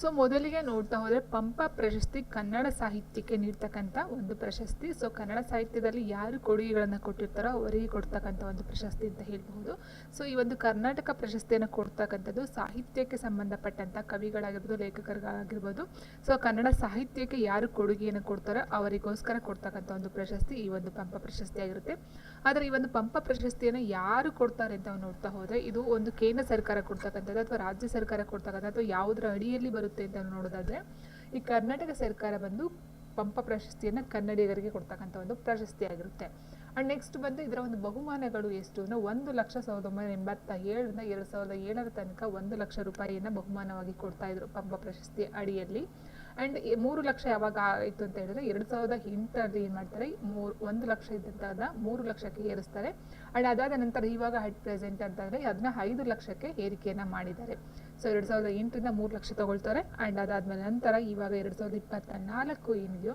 ಸೊ ಮೊದಲಿಗೆ ನೋಡ್ತಾ ಹೋದರೆ ಪಂಪ ಪ್ರಶಸ್ತಿ ಕನ್ನಡ ಸಾಹಿತ್ಯಕ್ಕೆ ನೀಡ್ತಕ್ಕಂಥ ಒಂದು ಪ್ರಶಸ್ತಿ. ಸೊ ಕನ್ನಡ ಸಾಹಿತ್ಯದಲ್ಲಿ ಯಾರು ಕೊಡುಗೆಗಳನ್ನು ಕೊಟ್ಟಿರ್ತಾರೋ ಅವರಿಗೆ ಕೊಡ್ತಕ್ಕಂಥ ಒಂದು ಪ್ರಶಸ್ತಿ ಅಂತ ಹೇಳಬಹುದು. ಸೊ ಈ ಒಂದು ಕರ್ನಾಟಕ ಪ್ರಶಸ್ತಿಯನ್ನು ಕೊಡ್ತಕ್ಕಂಥದ್ದು ಸಾಹಿತ್ಯಕ್ಕೆ ಸಂಬಂಧಪಟ್ಟಂಥ ಕವಿಗಳಾಗಿರ್ಬೋದು ಲೇಖಕರಿಗಾಗಿರ್ಬೋದು ಸೊ ಕನ್ನಡ ಸಾಹಿತ್ಯಕ್ಕೆ ಯಾರು ಕೊಡುಗೆಯನ್ನು ಕೊಡ್ತಾರೋ ಅವರಿಗೋಸ್ಕರ ಕೊಡ್ತಕ್ಕಂಥ ಒಂದು ಪ್ರಶಸ್ತಿ ಈ ಒಂದು ಪಂಪ ಪ್ರಶಸ್ತಿ ಆಗಿರುತ್ತೆ. ಆದರೆ ಈ ಒಂದು ಪಂಪ ಪ್ರಶಸ್ತಿಯನ್ನು ಯಾರು ಕೊಡ್ತಾರೆ ಅಂತ ನೋಡ್ತಾ ಹೋದರೆ ಇದು ಒಂದು ಕೇಂದ್ರ ಸರ್ಕಾರ ಕೊಡ್ತಕ್ಕಂಥದ್ದು ಅಥವಾ ರಾಜ್ಯ ಸರ್ಕಾರ ಕೊಡ್ತಕ್ಕಂಥದ್ದು ಅಥವಾ ಯಾವುದರ ಅಡಿಯಲ್ಲಿ ಬರುತ್ತೆ ಅಂತ ನೋಡೋದಾದ್ರೆ, ಈ ಕರ್ನಾಟಕ ಸರ್ಕಾರ ಬಂದು ಪಂಪ ಪ್ರಶಸ್ತಿಯನ್ನು ಕನ್ನಡಿಗರಿಗೆ ಕೊಡ್ತಕ್ಕಂಥ ಒಂದು ಪ್ರಶಸ್ತಿ ಆಗಿರುತ್ತೆ. ಆ್ಯಂಡ್ ನೆಕ್ಸ್ಟ್ ಬಂದು ಇದರ ಒಂದು ಬಹುಮಾನಗಳು ಎಷ್ಟು? ಅಂದರೆ ಒಂದು ಲಕ್ಷ ಸಾವಿರದ ಒಂಬೈನೂರ ಎಂಬತ್ತ ಏಳರಿಂದ ಎರಡು ಸಾವಿರದ ಏಳರ ತನಕ ಒಂದು ಲಕ್ಷ ರೂಪಾಯಿಯನ್ನು ಬಹುಮಾನವಾಗಿ ಕೊಡ್ತಾ ಇದ್ರು ಪಂಪ ಪ್ರಶಸ್ತಿ ಅಡಿಯಲ್ಲಿ. ಆ್ಯಂಡ್ ಮೂರು ಲಕ್ಷ ಯಾವಾಗ ಆಯಿತು ಅಂತ ಹೇಳಿದ್ರೆ, ಎರಡು ಸಾವಿರದ ಎಂಟರಲ್ಲಿ ಏನು ಮಾಡ್ತಾರೆ, ಮೂರು, ಒಂದು ಲಕ್ಷ ಇದ್ದಂಥದ್ದನ್ನ ಮೂರು ಲಕ್ಷಕ್ಕೆ ಏರಿಸ್ತಾರೆ. ಆ್ಯಂಡ್ ಅದಾದ ನಂತರ ಇವಾಗ ಹೈಟ್ ಪ್ರೆಸೆಂಟ್ ಅಂತಂದರೆ ಅದನ್ನ ಐದು ಲಕ್ಷಕ್ಕೆ ಏರಿಕೆಯನ್ನು ಮಾಡಿದ್ದಾರೆ. ಸೊ ಎರಡು ಸಾವಿರದ ಎಂಟರಿಂದ ಮೂರು ಲಕ್ಷ ತಗೊಳ್ತಾರೆ. ಆ್ಯಂಡ್ ಅದಾದ್ಮೇಲೆ ನಂತರ ಇವಾಗ ಎರಡು ಸಾವಿರದ ಇಪ್ಪತ್ತ ನಾಲ್ಕು ಏನಿದೆಯೋ?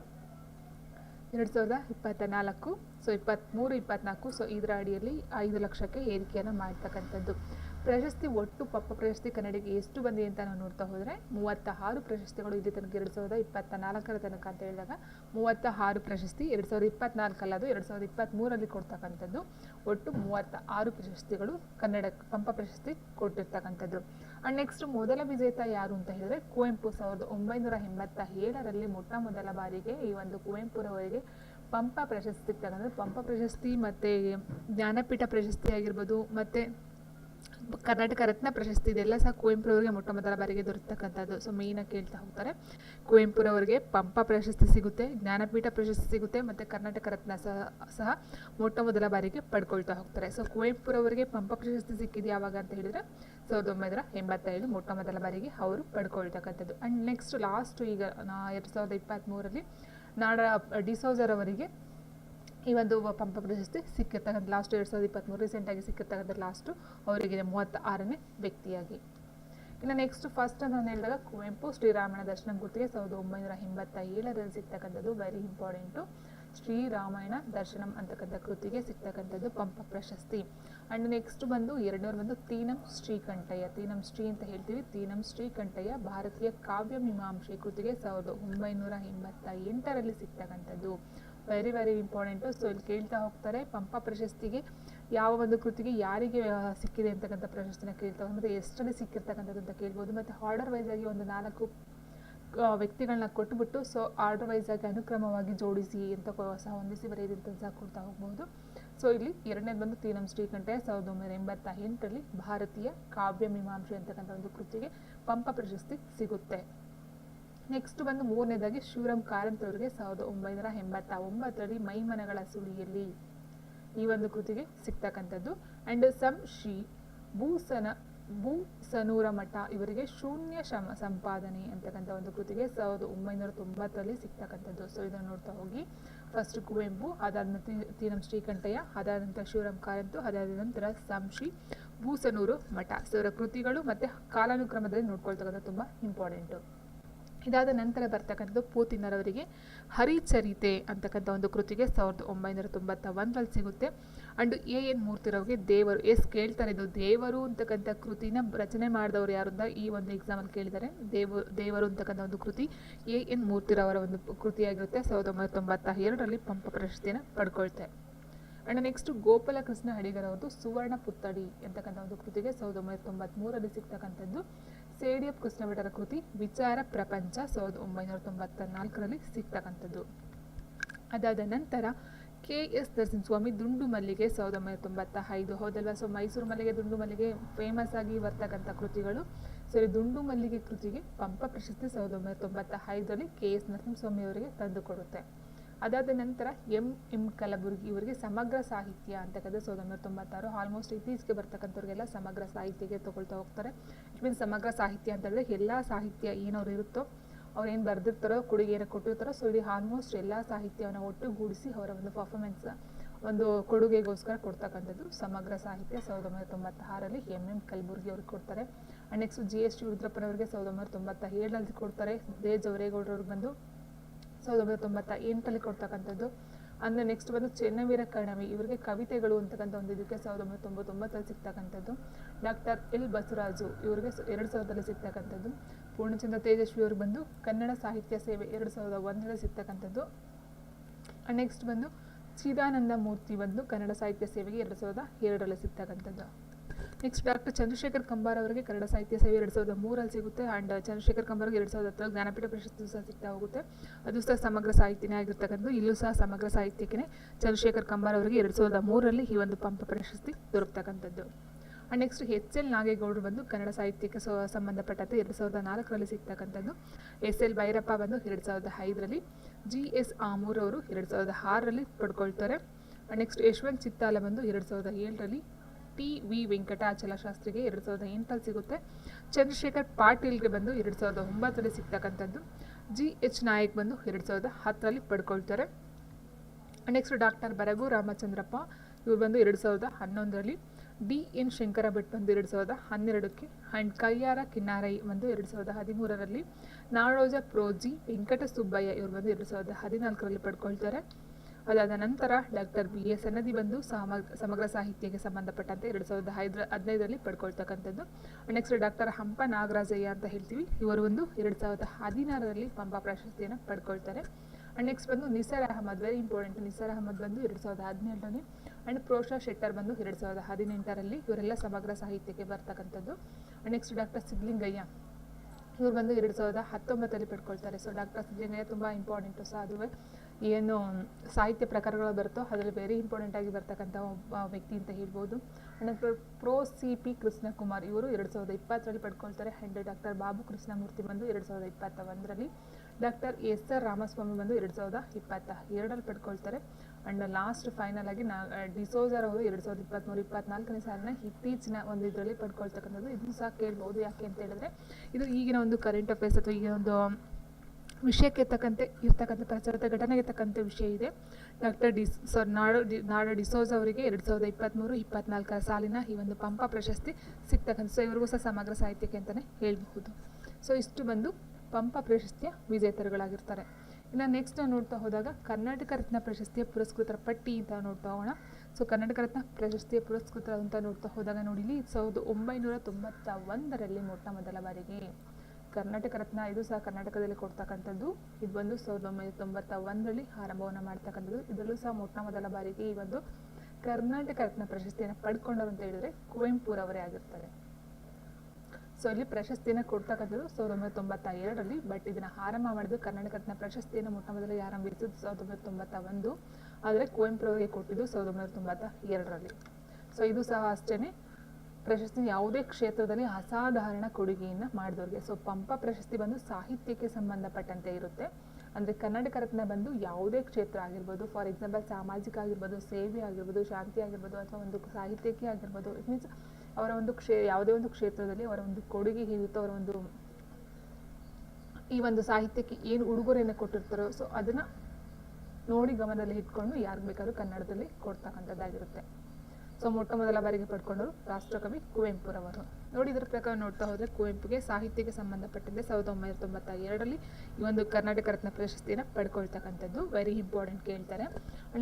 ಎರಡು ಸಾವಿರದ ಇಪ್ಪತ್ತ ನಾಲ್ಕು ಸೊ ಇಪ್ಪತ್ತ್ಮೂರು ಇಪ್ಪತ್ತ್ನಾಲ್ಕು ಸೊ ಇದರ ಅಡಿಯಲ್ಲಿ ಐದು ಲಕ್ಷಕ್ಕೆ ಏರಿಕೆಯನ್ನು ಮಾಡ್ತಕ್ಕಂಥದ್ದು. ಪ್ರಶಸ್ತಿ, ಒಟ್ಟು ಪಪ್ಪ ಪ್ರಶಸ್ತಿ ಕನ್ನಡಿಗೆ ಎಷ್ಟು ಬಂದಿದೆ ಅಂತ ನಾವು ನೋಡ್ತಾ ಹೋದರೆ ಮೂವತ್ತ ಆರು ಪ್ರಶಸ್ತಿಗಳು ಇದೆ ತನಕ ಎರಡು ಸಾವಿರದ ಇಪ್ಪತ್ತ ನಾಲ್ಕರ ತನಕ ಅಂತ ಹೇಳಿದಾಗ ಮೂವತ್ತ ಆರು ಪ್ರಶಸ್ತಿ ಎರಡು ಸಾವಿರದ ಇಪ್ಪತ್ನಾಲ್ಕಲ್ಲ ಅದು, ಎರಡು ಸಾವಿರದ ಇಪ್ಪತ್ತ್ಮೂರಲ್ಲಿ ಕೊಡ್ತಕ್ಕಂಥದ್ದು. ಒಟ್ಟು ಮೂವತ್ತ ಆರು ಪ್ರಶಸ್ತಿಗಳು ಕನ್ನಡ ಪಂಪ ಪ್ರಶಸ್ತಿ ಕೊಟ್ಟಿರ್ತಕ್ಕಂಥದ್ದು. ಆ್ಯಂಡ್ ನೆಕ್ಸ್ಟ್ ಮೊದಲ ವಿಜೇತ ಯಾರು ಅಂತ ಹೇಳಿದ್ರೆ ಕುವೆಂಪು ಸಾವಿರದ ಒಂಬೈನೂರ ಎಂಬತ್ತ ಏಳರಲ್ಲಿ ಮೊಟ್ಟ ಮೊದಲ ಬಾರಿಗೆ ಈ ಒಂದು ಕುವೆಂಪುರವರಿಗೆ ಪಂಪ ಪ್ರಶಸ್ತಿ ತಗೊಂಡ್ರೆ. ಪಂಪ ಪ್ರಶಸ್ತಿ ಮತ್ತು ಜ್ಞಾನಪೀಠ ಪ್ರಶಸ್ತಿ ಆಗಿರ್ಬೋದು, ಮತ್ತು ಕರ್ನಾಟಕ ರತ್ನ ಪ್ರಶಸ್ತಿ ಇದೆಲ್ಲ ಸಹ ಕುವೆಂಪುರವರಿಗೆ ಮೊಟ್ಟ ಮೊದಲ ಬಾರಿಗೆ ದೊರೆತಕ್ಕಂಥದ್ದು ಸೊ ಮೇಯ್ನಾಗಿ ಕೇಳ್ತಾ ಹೋಗ್ತಾರೆ. ಕುವೆಂಪುರವರಿಗೆ ಪಂಪ ಪ್ರಶಸ್ತಿ ಸಿಗುತ್ತೆ, ಜ್ಞಾನಪೀಠ ಪ್ರಶಸ್ತಿ ಸಿಗುತ್ತೆ, ಮತ್ತು ಕರ್ನಾಟಕ ರತ್ನ ಸಹ ಸಹ ಮೊಟ್ಟ ಮೊದಲ ಬಾರಿಗೆ ಪಡ್ಕೊಳ್ತಾ ಹೋಗ್ತಾರೆ. ಸೊ ಕುವೆಂಪುರವರಿಗೆ ಪಂಪ ಪ್ರಶಸ್ತಿ ಸಿಕ್ಕಿದೆ ಯಾವಾಗ ಅಂತ ಹೇಳಿದ್ರೆ ಸಾವಿರದ ಒಂಬೈನೂರ ಎಂಬತ್ತೈದು ಮೊಟ್ಟ ಮೊದಲ ಬಾರಿಗೆ ಅವರು ಪಡ್ಕೊಳ್ತಕ್ಕಂಥದ್ದು. ಆ್ಯಂಡ್ ನೆಕ್ಸ್ಟ್ ಲಾಸ್ಟ್ ಈಗ ಎರಡು ಸಾವಿರದ ಇಪ್ಪತ್ತ್ಮೂರರಲ್ಲಿ ನಾಡ ಡಿಸೋಜರವರಿಗೆ ಈ ಒಂದು ಪಂಪ ಪ್ರಶಸ್ತಿ ಸಿಕ್ಕಿರ್ತಕ್ಕಂಥ ಲಾಸ್ಟ್ ಎರಡು ಸಾವಿರದ ಇಪ್ಪತ್ತ್ಮೂರು ರೀಸೆಂಟಾಗಿ ಸಿಕ್ಕಿರ್ತಕ್ಕಂಥ ಲಾಸ್ಟು ಅವರಿಗೆ ಮೂವತ್ತ ಆರನೇ ವ್ಯಕ್ತಿಯಾಗಿ. ಇನ್ನು ನೆಕ್ಸ್ಟ್ ಫಸ್ಟ್ ಅಂತ ನಾನು ಹೇಳಿದಾಗ ಕುವೆಂಪು ಶ್ರೀರಾಮನ ದರ್ಶನ ಗುರುತಿಗೆ ಸಾವಿರದ ಒಂಬೈನೂರ ಎಂಬತ್ತ ಏಳರಲ್ಲಿ ಸಿಗ್ತಕ್ಕಂಥದ್ದು ವೆರಿ ಇಂಪಾರ್ಟೆಂಟು ಶ್ರೀರಾಮಾಯಣ ದರ್ಶನಂ ಅಂತಕ್ಕಂಥ ಕೃತಿಗೆ ಸಿಗ್ತಕ್ಕಂಥದ್ದು ಪಂಪ ಪ್ರಶಸ್ತಿ. ಆ್ಯಂಡ್ ನೆಕ್ಸ್ಟ್ ಬಂದು ಎರಡನೇವ್ರು ಬಂದು ತೀನಂ ಶ್ರೀಕಂಠಯ್ಯ. ತೀನಂ ಶ್ರೀ ಅಂತ ಹೇಳ್ತೀವಿ. ತೀನಂ ಶ್ರೀಕಂಠಯ್ಯ ಭಾರತೀಯ ಕಾವ್ಯ ಮೀಮಾಂಸೆ ಕೃತಿಗೆ ಸಾವಿರದ ಒಂಬೈನೂರ ಎಂಬತ್ತ ಎಂಟರಲ್ಲಿ ಸಿಗ್ತಕ್ಕಂಥದ್ದು. ವೆರಿ ವೆರಿ ಇಂಪಾರ್ಟೆಂಟು ಸೊ ಇಲ್ಲಿ ಕೇಳ್ತಾ ಹೋಗ್ತಾರೆ, ಪಂಪ ಪ್ರಶಸ್ತಿಗೆ ಯಾವ ಒಂದು ಕೃತಿಗೆ ಯಾರಿಗೆ ಸಿಕ್ಕಿದೆ ಅಂತಕ್ಕಂಥ ಪ್ರಶಸ್ತಿನ ಕೇಳ್ತಾ ಹೋಗ್ತಾರೆ. ಮತ್ತು ಎಷ್ಟರಲ್ಲಿ ಸಿಕ್ಕಿರ್ತಕ್ಕಂಥದ್ದು ಅಂತ ಕೇಳ್ಬೋದು. ಮತ್ತು ಆರ್ಡರ್ ಆಗಿ ಒಂದು ನಾಲ್ಕು ವ್ಯಕ್ತಿಗಳನ್ನ ಕೊಟ್ಬಿಟ್ಟು ಸೊ ಆರ್ಡರ್ ವೈಸ್ ಆಗಿ ಅನುಕ್ರಮವಾಗಿ ಜೋಡಿಸಿ ಅಂತ ಹೊಸ ಹೊಂದಿಸಿ ಬರೆಯೋದಿಂತ ಸಹ ಕೊಡ್ತಾ ಹೋಗ್ಬೋದು. ಸೊ ಇಲ್ಲಿ ಎರಡನೇದು ಬಂದು ತೀನಂ ಶ್ರೀಕಂಠೆ ಸಾವಿರದ ಒಂಬೈನೂರ ಎಂಬತ್ತ ಎಂಟರಲ್ಲಿ ಭಾರತೀಯ ಕಾವ್ಯ ಮೀಮಾಂಸೆ ಅಂತಕ್ಕಂಥ ಒಂದು ಕೃತಿಗೆ ಪಂಪ ಪ್ರಶಸ್ತಿ ಸಿಗುತ್ತೆ. ನೆಕ್ಸ್ಟ್ ಬಂದು ಮೂರನೇದಾಗಿ ಶಿವರಾಮ್ ಕಾರಂತ್ ಅವರಿಗೆ ಸಾವಿರದ ಒಂಬೈನೂರ ಎಂಬತ್ತ ಒಂಬತ್ತರಲ್ಲಿ ಮೈಮನಗಳ ಸುಳಿಯಲ್ಲಿ ಈ ಒಂದು ಕೃತಿಗೆ ಸಿಗ್ತಕ್ಕಂಥದ್ದು. ಆ್ಯಂಡ್ ಸಂ ಶ್ರೀ ಭೂಸನ ಭೂಸನೂರ ಮಠ ಇವರಿಗೆ ಶೂನ್ಯ ಶಮ ಸಂಪಾದನೆ ಅಂತಕ್ಕಂಥ ಒಂದು ಕೃತಿಗೆ ಸಾವಿರದ ಒಂಬೈನೂರ ತೊಂಬತ್ತರಲ್ಲಿ ಸಿಗ್ತಕ್ಕಂಥದ್ದು. ಸೊ ಇದನ್ನು ನೋಡ್ತಾ ಹೋಗಿ. ಫಸ್ಟ್ ಕುವೆಂಪು ಅದಾದ ತೀನಂ ಶ್ರೀಕಂಠಯ್ಯ ಅದಾದ ನಂತರ ಶಿವರಾಮ್ ಕಾರಂತು ಅದಾದ ನಂತರ ಸಂಶಿ, ಭೂಸನೂರು ಮಠ. ಸೊ ಇವರ ಕೃತಿಗಳು ಮತ್ತು ಕಾಲಾನುಕ್ರಮದಲ್ಲಿ ನೋಡ್ಕೊಳ್ತಕ್ಕಂಥ ತುಂಬ ಇಂಪಾರ್ಟೆಂಟು ಇದಾದ ನಂತರ ಬರ್ತಕ್ಕಂಥದ್ದು ಪೂತಿನರವರಿಗೆ ಹರಿಚರಿತೆ ಅಂತಕ್ಕಂಥ ಒಂದು ಕೃತಿಗೆ ಸಾವಿರದ ಒಂಬೈನೂರ ತೊಂಬತ್ತ ಒಂದರಲ್ಲಿ ಸಿಗುತ್ತೆ. ಅಂಡ್ ಎ ಎನ್ ಮೂರ್ತಿರವರಿಗೆ ದೇವರು, ಎಸ್ ಕೇಳ್ತಾರೆ, ಇದು ದೇವರು ಅಂತಕ್ಕಂಥ ಕೃತಿನ ರಚನೆ ಮಾಡಿದವರು ಯಾರು ಅಂತ ಈ ಒಂದು ಎಕ್ಸಾಮಲ್ಲಿ ಕೇಳಿದ್ದಾರೆ. ದೇವರು ದೇವರು ಅಂತಕ್ಕಂಥ ಒಂದು ಕೃತಿ ಎ ಎನ್ ಮೂರ್ತಿರವರ ಒಂದು ಕೃತಿಯಾಗಿರುತ್ತೆ. ಸಾವಿರದ ಒಂಬೈನೂರ ತೊಂಬತ್ತ ಎರಡರಲ್ಲಿ ಪಂಪ ಪ್ರಶಸ್ತಿಯನ್ನು ಪಡ್ಕೊಳ್ತಾರೆ ಆ್ಯಂಡ್ ನೆಕ್ಸ್ಟ್ ಗೋಪಾಲ ಕೃಷ್ಣ ಸುವರ್ಣ ಪುತ್ತಡಿ ಅಂತಕ್ಕಂಥ ಒಂದು ಕೃತಿಗೆ ಸಾವಿರದ ಒಂಬೈನೂರ ತೊಂಬತ್ತ್ಮೂರರಲ್ಲಿ ಸಿಗ್ತಕ್ಕಂಥದ್ದು. ಸೇಡಿಯಪ್ ಕೃಷ್ಣಭಟರ ಕೃತಿ ವಿಚಾರ ಪ್ರಪಂಚ ಸಾವಿರದ ಒಂಬೈನೂರ ತೊಂಬತ್ತ ನಾಲ್ಕರಲ್ಲಿ ಸಿಗ್ತಕ್ಕಂಥದ್ದು ಅದಾದ ನಂತರ ಕೆ ಎಸ್ ನರಸಿಂಹಸ್ವಾಮಿ ದುಂಡು ಮಲ್ಲಿಗೆ ಸಾವಿರದ ಒಂಬೈನೂರ ತೊಂಬತ್ತ ಐದು ಹೌದಲ್ವಾ? ಸೊ ಮೈಸೂರು ಮಲ್ಲಿಗೆ, ದುಂಡು ಮಲ್ಲಿಗೆ ಫೇಮಸ್ ಆಗಿ ಬರ್ತಕ್ಕಂಥ ಕೃತಿಗಳು. ಸೊ ದುಂಡು ಮಲ್ಲಿಗೆ ಕೃತಿಗೆ ಪಂಪ ಪ್ರಶಸ್ತಿ ಸಾವಿರದ ಒಂಬೈನೂರ ತೊಂಬತ್ತ ಐದರಲ್ಲಿ ಕೆ ಎಸ್ ನರಸಿಂಹಸ್ವಾಮಿ ಅವರಿಗೆ ತಂದುಕೊಡುತ್ತೆ. ಅದಾದ ನಂತರ ಎಂ ಎಂ ಕಲಬುರ್ಗಿ ಇವರಿಗೆ ಸಮಗ್ರ ಸಾಹಿತ್ಯ ಅಂತಕ್ಕಂಥ ಸಾವಿರದ ಒಂಬೈನೂರ ತೊಂಬತ್ತಾರು. ಆಲ್ಮೋಸ್ಟ್ ಇತ್ತೀಚೆಗೆ ಬರ್ತಕ್ಕಂಥವ್ರಿಗೆಲ್ಲ ಸಮಗ್ರ ಸಾಹಿತ್ಯಕ್ಕೆ ತಗೊಳ್ತಾ ಹೋಗ್ತಾರೆ. ಇಟ್ ಮೀನ್ಸ್ ಸಮಗ್ರ ಸಾಹಿತ್ಯ ಅಂತ ಹೇಳಿದ್ರೆ ಎಲ್ಲ ಸಾಹಿತ್ಯ ಏನವ್ರು ಇರುತ್ತೋ ಅವ್ರು ಏನು ಬರೆದಿರ್ತಾರೋ, ಕೊಡುಗೆಯನ್ನು ಕೊಟ್ಟಿರ್ತಾರೋ, ಸೊ ಇಲ್ಲಿ ಆಲ್ಮೋಸ್ಟ್ ಎಲ್ಲ ಸಾಹಿತ್ಯವನ್ನು ಒಟ್ಟುಗೂಡಿಸಿ ಅವರ ಒಂದು ಪರ್ಫಾರ್ಮೆನ್ಸ್ ಒಂದು ಕೊಡುಗೆಗೋಸ್ಕರ ಕೊಡ್ತಕ್ಕಂಥದ್ದು ಸಮಗ್ರ ಸಾಹಿತ್ಯ ಸಾವಿರದ ಒಂಬೈನೂರ ತೊಂಬತ್ತಾರರಲ್ಲಿ ಎಂ ಎಂ ಕಲಬುರ್ಗಿ ಅವ್ರಿಗೆ ಕೊಡ್ತಾರೆ. And next G S T ರುದ್ರಪ್ಪನವ್ರಿಗೆ ಸಾವಿರದ ಒಂಬೈನೂರ ತೊಂಬತ್ತ ಏಳರಲ್ಲಿ ಕೊಡ್ತಾರೆ. ದೇ ಜವರೇಗೌಡರವ್ರಿಗೆ ಬಂದು ಸಾವಿರದ ತೊಂಬತ್ತ ಎಂಟರಲ್ಲಿ ಕೊಡ್ತಕ್ಕಂಥದ್ದು? ಅಂದರೆ ನೆಕ್ಸ್ಟ್ ಬಂದು ಚೆನ್ನವೀರ ಕಣವಿ ಇವರಿಗೆ ಕವಿತೆಗಳು ಅಂತಕ್ಕಂಥ ಒಂದು ಇದಕ್ಕೆ ಸಾವಿರದ ಒಂಬೈನೂರ ತೊಂಬತ್ತೊಂಬತ್ತರಲ್ಲಿ ಸಿಗ್ತಕ್ಕಂಥದ್ದು ಡಾಕ್ಟರ್ ಎಲ್ ಬಸವರಾಜು, ಇವರಿಗೆ ಎರಡು ಸಾವಿರದಲ್ಲಿ ಸಿಗ್ತಕ್ಕಂಥದ್ದು ಪೂರ್ಣಚಂದ್ರ ತೇಜಸ್ವಿ ಅವರು ಬಂದು ಕನ್ನಡ ಸಾಹಿತ್ಯ ಸೇವೆ ಎರಡು ಸಾವಿರದ ಒಂದರಲ್ಲಿ ಸಿಗ್ತಕ್ಕಂಥದ್ದು ನೆಕ್ಸ್ಟ್ ಬಂದು ಚಿದಾನಂದ ಮೂರ್ತಿ ಬಂದು ಕನ್ನಡ ಸಾಹಿತ್ಯ ಸೇವೆಗೆ ಎರಡು ಸಾವಿರದ ಎರಡರಲ್ಲಿ ಸಿಗ್ತಕ್ಕಂಥದ್ದು ನೆಕ್ಸ್ಟ್ ಡಾಕ್ಟರ್ ಚಂದ್ರಶೇಖರ್ ಕಂಬಾರ್ ಅವರಿಗೆ ಕನ್ನಡ ಸಾಹಿತ್ಯ ಸೇವೆ ಎರಡು ಸಾವಿರದ ಮೂರಲ್ಲಿ ಸಿಗುತ್ತೆ. ಆ್ಯಂಡ್ ಚಂದ್ರಶೇಖರ್ ಕಂಬಾರ್ಗೆ ಎರಡು ಸಾವಿರದ ಹತ್ತರಲ್ಲಿ ಜ್ಞಾನಪೀಠ ಪ್ರಶಸ್ತಿ ಸಹ ಸಿಗ್ತಾ ಹೋಗುತ್ತೆ. ಅದು ಸಹ ಸಮಗ್ರ ಸಾಹಿತ್ಯನೇ ಆಗಿರ್ತಕ್ಕಂಥದ್ದು. ಇಲ್ಲೂ ಸಹ ಸಮಗ್ರ ಸಾಹಿತ್ಯಕ್ಕೆ ಚಂದ್ರಶೇಖರ್ ಕಂಬಾರ್ ಅವರಿಗೆ ಎರಡು ಸಾವಿರದ ಮೂರರಲ್ಲಿ ಈ ಒಂದು ಪಂಪ ಪ್ರಶಸ್ತಿ ದೊರಕ್ತಕ್ಕಂಥದ್ದು. ಆ್ಯಂಡ್ ನೆಕ್ಸ್ಟ್ ಎಚ್ ಎಲ್ ನಾಗೇಗೌಡರು ಬಂದು ಕನ್ನಡ ಸಾಹಿತ್ಯಕ್ಕೆ ಸೊ, ಸಂಬಂಧಪಟ್ಟಂತೆ ಎರಡು ಸಾವಿರದ ನಾಲ್ಕರಲ್ಲಿ ಸಿಗ್ತಕ್ಕಂಥದ್ದು. ಎಸ್ ಎಲ್ ಭೈರಪ್ಪ ಬಂದು ಎರಡು ಸಾವಿರದ ಐದರಲ್ಲಿ, ಜಿ ಎಸ್ ಆಮೂರ್ ಅವರು ಎರಡು ಸಾವಿರದ ಆರರಲ್ಲಿ ಪಡ್ಕೊಳ್ತಾರೆ. ನೆಕ್ಸ್ಟ್ ಯಶವಂತ್ ಚಿತ್ತಾಲ ಬಂದು ಎರಡು ಸಾವಿರದ ಏಳರಲ್ಲಿ ಟಿ ವಿ ವೆಂಕಟಾಚಲ ಶಾಸ್ತ್ರಿಗೆ ಎರಡು ಸಾವಿರದ ಎಂಟಲ್ಲಿ ಸಿಗುತ್ತೆ. ಚಂದ್ರಶೇಖರ್ ಪಾಟೀಲ್ಗೆ ಬಂದು ಎರಡು ಸಾವಿರದ ಒಂಬತ್ತರಲ್ಲಿ ಸಿಗ್ತಕ್ಕಂಥದ್ದು. ಜಿ ಎಚ್ ನಾಯಕ್ ಬಂದು ಎರಡು ಸಾವಿರದ ಹತ್ತರಲ್ಲಿ ಪಡ್ಕೊಳ್ತಾರೆ. ನೆಕ್ಸ್ಟ್ ಡಾಕ್ಟರ್ ಬರಗು ರಾಮಚಂದ್ರಪ್ಪ, ಇವರು ಬಂದು ಎರಡು ಸಾವಿರದ ಹನ್ನೊಂದರಲ್ಲಿ. ಡಿ ಎನ್ ಶಂಕರ ಭಟ್ ಬಂದು ಎರಡು ಸಾವಿರದ ಹನ್ನೆರಡಕ್ಕೆ. ಆ್ಯಂಡ್ ಕೈಯಾರ ಕಿನ್ನಾರೈ ಬಂದು ಎರಡು ಸಾವಿರದ ಹದಿಮೂರರಲ್ಲಿ. ನಾಡೋಜ ಪ್ರೋಜಿ ವೆಂಕಟ ಸುಬ್ಬಯ್ಯ ಇವರು ಬಂದು ಎರಡು ಸಾವಿರದ ಹದಿನಾಲ್ಕರಲ್ಲಿ ಪಡ್ಕೊಳ್ತಾರೆ. ಅದಾದ ನಂತರ ಡಾಕ್ಟರ್ ಬಿ ಎ ಸನ್ನದಿ ಬಂದು ಸಮಗ್ರ ಸಾಹಿತ್ಯಕ್ಕೆ ಸಂಬಂಧಪಟ್ಟಂತೆ ಎರಡು ಸಾವಿರದ ಹೈದ್ರ ಹದಿನೈದರಲ್ಲಿ ಪಡ್ಕೊಳ್ತಕ್ಕಂಥದ್ದು. ನೆಕ್ಸ್ಟ್ ಡಾಕ್ಟರ್ ಹಂಪ ನಾಗರಾಜಯ್ಯ ಅಂತ ಹೇಳ್ತೀವಿ. ಇವರು ಒಂದು ಎರಡು ಸಾವಿರದ ಹದಿನಾರರಲ್ಲಿ ಪಂಪ ಪ್ರಶಸ್ತಿಯನ್ನು ಪಡ್ಕೊಳ್ತಾರೆ. ಆ್ಯಂಡ್ ನೆಕ್ಸ್ಟ್ ಬಂದು ನಿಸಾರ್ ಅಹಮದ್ ವೆರಿ ಇಂಪಾರ್ಟೆಂಟ್ ನಿಸಾರ್ ಅಹಮದ್ ಬಂದು ಎರಡು ಸಾವಿರದ ಹದಿನೇಳರಲ್ಲಿ. ಆ್ಯಂಡ್ ಪ್ರೋಷಾ ಶೆಟ್ಟರ್ ಬಂದು ಎರಡು ಸಾವಿರದ ಹದಿನೆಂಟರಲ್ಲಿ. ಇವರೆಲ್ಲ ಸಮಗ್ರ ಸಾಹಿತ್ಯಕ್ಕೆ ಬರ್ತಕ್ಕಂಥದ್ದು. ನೆಕ್ಸ್ಟ್ ಡಾಕ್ಟರ್ ಸಿದ್ಲಿಂಗಯ್ಯ ಇವರು ಬಂದು ಎರಡು ಸಾವಿರದ ಹತ್ತೊಂಬತ್ತರಲ್ಲಿ ಪಡ್ಕೊಳ್ತಾರೆ. ಸೊ ಡಾಕ್ಟರ್ ಸಿದ್ಲಿಂಗಯ್ಯ ತುಂಬ ಇಂಪಾರ್ಟೆಂಟು ಸೊ ಅದುವೇ ಏನು ಸಾಹಿತ್ಯ ಪ್ರಕಾರಗಳು ಬರುತ್ತೋ ಅದರಲ್ಲಿ ವೆರಿ ಇಂಪಾರ್ಟೆಂಟ್ ಆಗಿ ಬರ್ತಕ್ಕಂಥ ಒಬ್ಬ ವ್ಯಕ್ತಿ ಅಂತ ಹೇಳ್ಬೋದು. And pro C P Krishnakumar ಇವರು ಎರಡು ಸಾವಿರದ ಇಪ್ಪತ್ತರಲ್ಲಿ ಪಡ್ಕೊಳ್ತಾರೆ. ಆ್ಯಂಡ್ ಡಾಕ್ಟರ್ ಬಾಬು ಕೃಷ್ಣಮೂರ್ತಿ ಬಂದು ಎರಡು ಸಾವಿರದ ಇಪ್ಪತ್ತ ಒಂದರಲ್ಲಿ ಡಾಕ್ಟರ್ ಎಸ್ ಆರ್ ರಾಮಸ್ವಾಮಿ ಬಂದು ಎರಡು ಸಾವಿರದ ಇಪ್ಪತ್ತ ಎರಡರಲ್ಲಿ ಪಡ್ಕೊಳ್ತಾರೆ ಆ್ಯಂಡ್ ಲಾಸ್ಟ್ ಫೈನಲ್ ಆಗಿ ನಾ ಡಿಸೋಜರ್ ಅವರು ಎರಡು ಸಾವಿರದ ಇಪ್ಪತ್ತ್ಮೂರು ಇಪ್ಪತ್ನಾಲ್ಕನೇ ಸಾಲಿನ ಇತ್ತೀಚಿನ ಒಂದು ಇದರಲ್ಲಿ ಪಡ್ಕೊಳ್ತಕ್ಕಂಥದ್ದು. ಇದನ್ನು ಸಹ ಕೇಳ್ಬೋದು ಯಾಕೆ ಅಂತ ಹೇಳಿದ್ರೆ, ಇದು ಈಗಿನ ಒಂದು ಕರೆಂಟ್ ಅಫೇರ್ಸ್ ಅಥವಾ ಈಗಿನ ಒಂದು ವಿಷಯಕ್ಕೆ ತಕ್ಕಂತೆ ಇರ್ತಕ್ಕಂಥ ಪ್ರಚಲಿತ ಘಟನೆಗೆ ತಕ್ಕಂತೆ ವಿಷಯ ಇದೆ. ಡಾಕ್ಟರ್ ಡಿಸ್ ಸರ್ ನಾಡು ಡಿ, ನಾಡ ಡಿಸೋಜ್ ಅವರಿಗೆ ಎರಡು ಸಾವಿರದ ಇಪ್ಪತ್ತ್ಮೂರು ಇಪ್ಪತ್ನಾಲ್ಕರ ಸಾಲಿನ ಈ ಒಂದು ಪಂಪ ಪ್ರಶಸ್ತಿ ಸಿಗ್ತಕ್ಕಂಥ ಸೊ ಇವರಿಗೂ ಸಹ ಸಮಗ್ರ ಸಾಹಿತ್ಯಕ್ಕೆ ಅಂತಲೇ ಹೇಳಬಹುದು. ಸೊ ಇಷ್ಟು ಬಂದು ಪಂಪ ಪ್ರಶಸ್ತಿಯ ವಿಜೇತರುಗಳಾಗಿರ್ತಾರೆ. ಇನ್ನು ನೆಕ್ಸ್ಟ್ ನಾವು ನೋಡ್ತಾ ಹೋದಾಗ ಕರ್ನಾಟಕ ರತ್ನ ಪ್ರಶಸ್ತಿಯ ಪುರಸ್ಕೃತರ ಪಟ್ಟಿ ಅಂತ ನೋಡ್ತಾ ಹೋಗೋಣ. ಸೊ ಕರ್ನಾಟಕ ರತ್ನ ಪ್ರಶಸ್ತಿಯ ಪುರಸ್ಕೃತ ಅಂತ ನೋಡ್ತಾ ಹೋದಾಗ ನೋಡಿಲಿ ಸಾವಿರದ ಒಂಬೈನೂರ ತೊಂಬತ್ತ ಒಂದರಲ್ಲಿ ಮೊಟ್ಟ ಮೊದಲ ಬಾರಿಗೆ ಕರ್ನಾಟಕ ರತ್ನ, ಇದು ಸಹ ಕರ್ನಾಟಕದಲ್ಲಿ ಕೊಡ್ತಕ್ಕಂಥದ್ದು. ಇದು ಬಂದು ಸಾವಿರದ ಒಂಬೈನೂರ ತೊಂಬತ್ತ ಒಂದರಲ್ಲಿ ಆರಂಭವನ್ನು ಮಾಡ್ತಕ್ಕಂಥದ್ದು. ಇದರಲ್ಲೂ ಸಹ ಮೊಟ್ಟ ಮೊದಲ ಬಾರಿಗೆ ಈ ಒಂದು ಕರ್ನಾಟಕ ರತ್ನ ಪ್ರಶಸ್ತಿಯನ್ನು ಪಡ್ಕೊಂಡವರು ಅಂತ ಹೇಳಿದ್ರೆ ಕುವೆಂಪುರವರೇ ಆಗಿರ್ತಾರೆ. ಸೊ ಇಲ್ಲಿ ಪ್ರಶಸ್ತಿಯನ್ನು ಕೊಡ್ತಕ್ಕಂಥದ್ದು ಸಾವಿರದ ಒಂಬೈನೂರ ತೊಂಬತ್ತ ಎರಡರಲ್ಲಿ ಬಟ್ ಇದನ್ನು ಆರಂಭ ಮಾಡಿದ್ದು ಕರ್ನಾಟಕ ರತ್ನ ಪ್ರಶಸ್ತಿಯನ್ನು ಮೊಟ್ಟ ಮೊದಲಿಗೆ ಆರಂಭಿಸಿದ್ದು ಸಾವಿರದ ಒಂಬೈನೂರ ತೊಂಬತ್ತ ಒಂದು ಆದರೆ ಕುವೆಂಪುರವರಿಗೆ ಕೊಟ್ಟಿದ್ದು ಸಾವಿರದ ಒಂಬೈನೂರ ತೊಂಬತ್ತ ಎರಡರಲ್ಲಿ. ಸೊ ಇದು ಸಹ ಅಷ್ಟೇ ಪ್ರಶಸ್ತಿ ಯಾವುದೇ ಕ್ಷೇತ್ರದಲ್ಲಿ ಅಸಾಧಾರಣ ಕೊಡುಗೆಯನ್ನು ಮಾಡಿದವ್ರಿಗೆ. ಸೊ ಪಂಪ ಪ್ರಶಸ್ತಿ ಬಂದು ಸಾಹಿತ್ಯಕ್ಕೆ ಸಂಬಂಧಪಟ್ಟಂತೆ ಇರುತ್ತೆ. ಅಂದರೆ ಕನ್ನಡಕ ರತ್ನ ಬಂದು ಯಾವುದೇ ಕ್ಷೇತ್ರ ಆಗಿರ್ಬೋದು ಫಾರ್ ಎಕ್ಸಾಂಪಲ್ ಸಾಮಾಜಿಕ ಆಗಿರ್ಬೋದು, ಸೇವೆ ಆಗಿರ್ಬೋದು, ಶಾಂತಿ ಆಗಿರ್ಬೋದು, ಅಥವಾ ಒಂದು ಸಾಹಿತ್ಯಕ್ಕೆ ಆಗಿರ್ಬೋದು ಇಟ್ ಮೀನ್ಸ್ ಅವರ ಒಂದು ಕ್ಷೇ, ಯಾವುದೇ ಒಂದು ಕ್ಷೇತ್ರದಲ್ಲಿ ಅವರ ಒಂದು ಕೊಡುಗೆ ಹೇಗಿರುತ್ತೋ ಅವರ ಒಂದು ಈ ಒಂದು ಸಾಹಿತ್ಯಕ್ಕೆ ಏನು ಉಡುಗೊರೆಯನ್ನು ಕೊಟ್ಟಿರ್ತಾರೋ ಸೊ ಅದನ್ನು ನೋಡಿ ಗಮನದಲ್ಲಿ ಇಟ್ಕೊಂಡು ಯಾರಿಗೆ ಬೇಕಾದ್ರೂ ಕನ್ನಡದಲ್ಲಿ ಕೊಡ್ತಕ್ಕಂಥದ್ದಾಗಿರುತ್ತೆ. ಸೊ ಮೊಟ್ಟ ಮೊದಲ ಬಾರಿಗೆ ಪಡ್ಕೊಂಡವರು ರಾಷ್ಟ್ರಕವಿ ಕುವೆಂಪುರವರು. ನೋಡಿ ಇದರ ಪ್ರಕಾರ ನೋಡ್ತಾ ಹೋದರೆ ಕುವೆಂಪುಗೆ ಸಾಹಿತ್ಯಕ್ಕೆ ಸಂಬಂಧಪಟ್ಟಂತೆ ಸಾವಿರದ ಒಂಬೈನೂರ ತೊಂಬತ್ತ ಎರಡರಲ್ಲಿ ಈ ಒಂದು ಕರ್ನಾಟಕ ರತ್ನ ಪ್ರಶಸ್ತಿಯನ್ನು ಪಡ್ಕೊಳ್ತಕ್ಕಂಥದ್ದು. ವೆರಿ ಇಂಪಾರ್ಟೆಂಟ್ ಕೇಳ್ತಾರೆ.